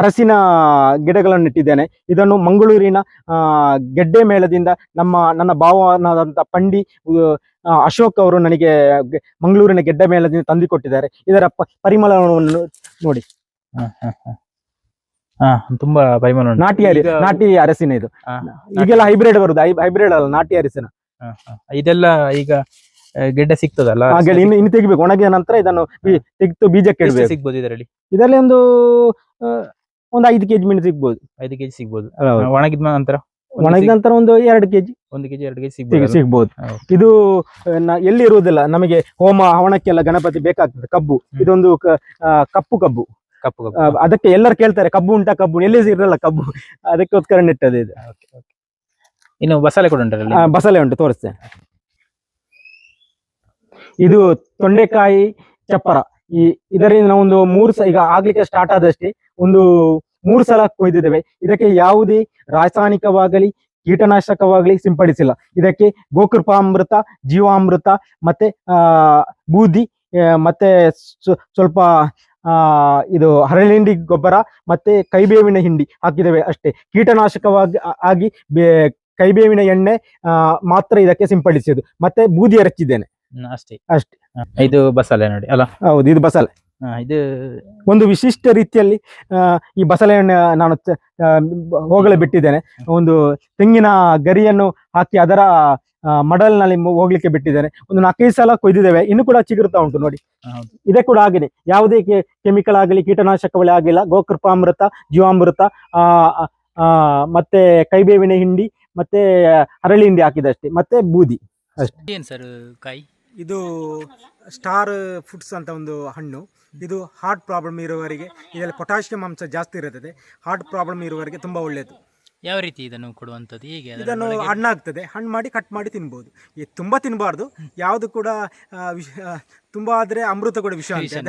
ಅರಸಿನ ಗಿಡಗಳನ್ನು ನೆಟ್ಟಿದ್ದೇನೆ ಇದನ್ನು ಮಂಗಳೂರಿನ ಗೆಡ್ಡೆ ಮೇಳದಿಂದ ನಮ್ಮ ನನ್ನ ಭಾವನಾದಂಥ ಪಂಡಿ ಅಶೋಕ್ ಅವರು ನನಗೆ ಮಂಗಳೂರಿನ ಗೆಡ್ಡೆ ಮೇಳದಿಂದ ತಂದುಕೊಟ್ಟಿದ್ದಾರೆ. ಇದರ ಪರಿಮಳವನ್ನು ನೋಡಿ. ತುಂಬಾ ಪರಿಮಳ. ನಾಟಿ ಅರಿ ನಾಟಿ ಅರಸಿನ ಇದು. ಈಗೆಲ್ಲ ಹೈಬ್ರಿಡ್ ಬರುದು ಹೈಬ್ರಿಡ್ ಅಲ್ಲ ನಾಟಿ ಅರಸಿನ. ಇದೆಲ್ಲ ಈಗ ಗೆಡ್ಡೆ ಸಿಗ್ತದಲ್ಲ? ಹಾಗೆ ಇನ್ನು ಇನ್ನು ತೆಗಿಬೇಕು. ಒಣಗಿದ ನಂತರ ಇದನ್ನು ಬಿ- ತೆಗೆದು ಬೀಜಕ್ಕೆ ಇಡಬೇಕು. ಸಿಗ್ಬೋದು ಇದರಲ್ಲಿ? ಇದರಲ್ಲಿ ಒಂದು ಆ, ಒಂದು ಐದು ಕೆಜಿ ಮೆಣಸು ಸಿಗ್ಬೋದು. ಐದು ಕೆಜಿ ಸಿಗ್ಬೋದು. ಹೌದು. ಒಣಗಿದ ನಂತರ ಒಂದು ಒಣಗಿದ ನಂತರ ಒಂದು ಎರಡು ಕೆಜಿ ಒಂದು ಕೆಜಿ ಎರಡು ಕೆಜಿ ಸಿಗ್- ಸಿಗ್ಬೋದು. ಸಿಗ್ಬೋದು ಹೌದು. ಇದು ಆ, ನ- ಎಲ್ಲಿ ಇರುವುದಿಲ್ಲ. ನಮಗೆ ಹೋಮ ಹವಣಕ್ಕೆಲ್ಲ ಗಣಪತಿ ಬೇಕಾಗ್ತದೆ ಕಬ್ಬು. ಹ್ಮ್. ಇದೊಂದು ಕ- ಆ, ಕಪ್ಪು ಕಬ್ಬು. ಕಪ್ಪು ಕಬ್ಬು. ಕಪ್ಪು ಅದಕ್ಕೆ ಎಲ್ಲರೂ ಕೇಳ್ತಾರೆ ಕಬ್ಬು ಉಂಟಾ ಕಬ್ಬು ಎಲ್ಲಿ ಇರಲ್ಲ ಕಬ್ಬು. ಅದಕ್ಕೋಸ್ಕರ ನೆಟ್ಟದೆ ಇದು. ಇನ್ನು ಬಸಳೆ ಕೂಡ ಉಂಟಲ್ಲ ಆ, ಬಸಳೆ ಉಂಟು ತೋರಿಸ್ತೇನೆ. ಇದು ತೊಂಡೆಕಾಯಿ ಚಪ್ಪರ. ಈ ಇದರಿಂದ ಒಂದು ಮೂರು ಸ ಈಗ ಆಗ್ಲಿಕ್ಕೆ ಸ್ಟಾರ್ಟ್ ಆದಷ್ಟೇ ಒಂದು ಮೂರು ಸಲ ಕೊಯ್ದಿದ್ದೇವೆ. ಇದಕ್ಕೆ ಯಾವುದೇ ರಾಸಾಯನಿಕವಾಗಲಿ ಕೀಟನಾಶಕವಾಗಲಿ ಸಿಂಪಡಿಸಿಲ್ಲ. ಇದಕ್ಕೆ ಗೋಕೃಪಾಮೃತ ಜೀವಾಮೃತ ಮತ್ತೆ ಆ ಬೂದಿ ಮತ್ತೆ ಸ್ವ- ಸ್ವಲ್ಪ ಇದು ಹರಳಿಂಡಿ ಗೊಬ್ಬರ ಮತ್ತೆ ಕೈಬೇವಿನ ಹಿಂಡಿ ಹಾಕಿದ್ದೇವೆ ಅಷ್ಟೇ. ಕೀಟನಾಶಕವಾಗಿ ಆಗಿ ಕೈಬೇವಿನ ಎಣ್ಣೆ ಮಾತ್ರ ಇದಕ್ಕೆ ಸಿಂಪಡಿಸಿದ್ದು. ಮತ್ತೆ ಬೂದಿ ಎರಚಿದ್ದೇನೆ ಹ್ಮ್, ಅಷ್ಟೇ. ಅಷ್ಟೇ. ಇದು ಬಸಳೆ ನೋಡಿ ಅಲ್ಲ? ಹೌದು ಇದು ಬಸಳೆ. ಇದು ಒಂದು ವಿಶಿಷ್ಟ ರೀತಿಯಲ್ಲಿ ಈ ಬಸಳೆಯನ್ನು ನಾನು ಹೋಗಲೇ ಬಿಟ್ಟಿದ್ದೇನೆ. ಒಂದು ತೆಂಗಿನ ಗರಿಯನ್ನು ಹಾಕಿ ಅದರ ಮಡಲ್ನಲ್ಲಿ ಹೋಗ್ಲಿಕ್ಕೆ ಬಿಟ್ಟಿದ್ದೇನೆ. ಒಂದು ನಾಲ್ಕೈದು ಸಲ ಕೊಯ್ದಿದ್ದೇವೆ. ಇನ್ನು ಕೂಡ ಚಿಗುರುತ್ತಾ ಉಂಟು ನೋಡಿ. ಇದೇ ಕೂಡ ಆಗಿದೆ. ಯಾವುದೇ ಕೆಮಿಕಲ್ ಆಗಲಿ ಕೀಟನಾಶಕಗಳೇ ಆಗಿಲ್ಲ. ಗೋಕೃಪಾಮೃತ ಜೀವಾಮೃತ ಮತ್ತೆ ಕೈಬೇವಿನ ಹಿಂಡಿ ಮತ್ತೆ ಹರಳಿ ಹಿಂಡಿ ಹಾಕಿದಷ್ಟೇ ಮತ್ತೆ ಬೂದಿ. ಏನ್ ಸರ್ ಕಾಯಿ? ಇದು ಸ್ಟಾರ್ ಫುಡ್ಸ್ ಅಂತ ಒಂದು ಹಣ್ಣು. ಇದು ಹಾರ್ಟ್ ಪ್ರಾಬ್ಲಮ್ ಇರುವವರಿಗೆ ಇದರಲ್ಲಿ ಪೊಟ್ಯಾಷಿಯಂ ಅಂಶ ಜಾಸ್ತಿ ಇರುತ್ತದೆ. ಹಾರ್ಟ್ ಪ್ರಾಬ್ಲಮ್ ಇರುವವರಿಗೆ ತುಂಬ ಒಳ್ಳೆಯದು ಯಾವ ರೀತಿ ಇದನ್ನು ಕೊಡುವಂಥದ್ದು? ಹೀಗೆ ಅದರ ಇದನ್ನು ಒಳಗೆ- ಹಣ್ಣಾಗ್ತದೆ. ಹಣ್ಣು ಮಾಡಿ ಕಟ್ ಮಾಡಿ ತಿನ್ಬೋದು. ಈ ತುಂಬ ತಿನ್ನಬಾರ್ದು ಯಾವುದು ಕೂಡ ಆ, ವಿಷ ತುಂಬ ಆದರೆ ಅಮೃತ ಕೂಡ ವಿಷ ಅಂತ.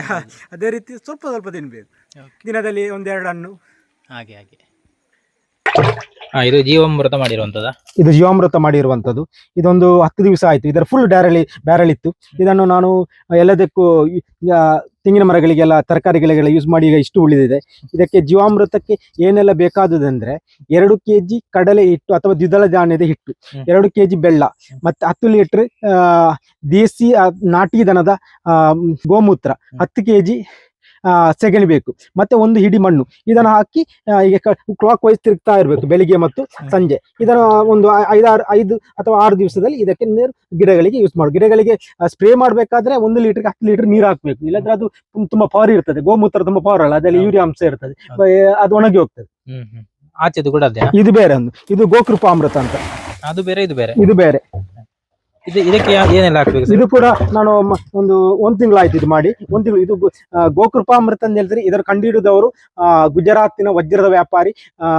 ಅದೇ ರೀತಿ ಸ್ವಲ್ಪ ಸ್ವಲ್ಪ ತಿನ್ಬೇಕು. Okay. ದಿನದಲ್ಲಿ ಒಂದೆರಡು ಹಣ್ಣು. ಹಾಗೆ ಹಾಗೆ. ಇದು ಜೀವಾಮೃತ ಮಾಡಿರುವಂತದ? ಇದು ಜೀವಾಮೃತ ಮಾಡಿರುವಂತದ್ದು. ಇದೊಂದು ಹತ್ತು ದಿವಸ ಆಯ್ತು. ಇದರ ಫುಲ್ ಡ್ಯಾರಲಿ ಬ್ಯಾರಲ್ ಇತ್ತು. ಇದನ್ನು ನಾನು ಎಲ್ಲದಕ್ಕೂ ತೆಂಗಿನ ಮರಗಳಿಗೆಲ್ಲ ತರಕಾರಿಗಳಿಗೆಲ್ಲ ಯೂಸ್ ಮಾಡಿ ಈಗ ಇಷ್ಟು ಉಳಿದಿದೆ. ಇದಕ್ಕೆ ಜೀವಾಮೃತಕ್ಕೆ ಏನೆಲ್ಲ ಬೇಕಾದುದಂದ್ರೆ ಎರಡು ಕೆ ಜಿ ಕಡಲೆ ಹಿಟ್ಟು ಅಥವಾ ದ್ವಿದಳ ಧಾನ್ಯದ ಹಿಟ್ಟು. ಎರಡು ಕೆ ಜಿ ಬೆಲ್ಲ ಮತ್ತೆ ಹತ್ತು ಲೀಟ್ರ್ ದೇಸಿ ನಾಟಿ ದನದ ಗೋಮೂತ್ರ ಹತ್ತು ಕೆ ಜಿ ಸೆಗಣಿ ಬೇಕು ಮತ್ತೆ ಒಂದು ಹಿಡಿ ಮಣ್ಣು. ಇದನ್ನು ಹಾಕಿ ಈಗ ಕ್ಲಾಕ್ ವೈಸ್ ತಿರುಗ್ತಾ ಇರಬೇಕು ಬೆಳಿಗ್ಗೆ ಮತ್ತು ಸಂಜೆ. ಇದರ ಒಂದು ಐದಾರು ಐದು ಅಥವಾ ಆರು ದಿವಸದಲ್ಲಿ ಇದಕ್ಕೆ ನೀರು ಗಿಡಗಳಿಗೆ ಯೂಸ್ ಮಾಡಿ. ಗಿಡಗಳಿಗೆ ಸ್ಪ್ರೇ ಮಾಡಬೇಕಾದ್ರೆ ಒಂದು ಲೀಟರ್ಗೆ ಹತ್ತು ಲೀಟರ್ ನೀರು ಹಾಕಬೇಕು. ಇಲ್ಲದ್ರೆ ಅದು ತುಂಬಾ ಪವರ್ ಇರ್ತದೆ. ಗೋಮೂತ್ರ ತುಂಬಾ ಪವರ್ ಅಲ್ಲ. ಅದರಲ್ಲಿ. ಯೂರಿಯಾ ಅಂಶ ಇರ್ತದೆ. ಅದು ಒಣಗಿ ಹೋಗ್ತದೆ. ಆಚೆದು ಕೂಡ ಇದು ಬೇರೆ ಒಂದು. ಇದು ಗೋಕೃಪ ಅಮೃತ ಅಂತ. ಅದು ಬೇರೆ ಇದು ಬೇರೆ? ಇದು ಬೇರೆ. ಇದು ಇದಕ್ಕೆ ಏನೆಲ್ಲ ಹಾಕ್ಬೇಕು ಸರ್? ಇದು ಕೂಡ ನಾನು ಮ- ಒಂದು ಒಂದ್ ತಿಂಗಳಾಯ್ತು ಇದು ಮಾಡಿ. ಒಂದ್ ತಿಂಗಳು ಇದು ಗೋ- ಆ, ಗೋಕೃಪಾಮೃತ ಅಂತ ಹೇಳಿದ್ರೆ ಇದರ ಕಂಡುಹಿಡಿದವರು ಆ, ಗುಜರಾತಿನ ವಜ್ರದ ವ್ಯಾಪಾರಿ ಆ,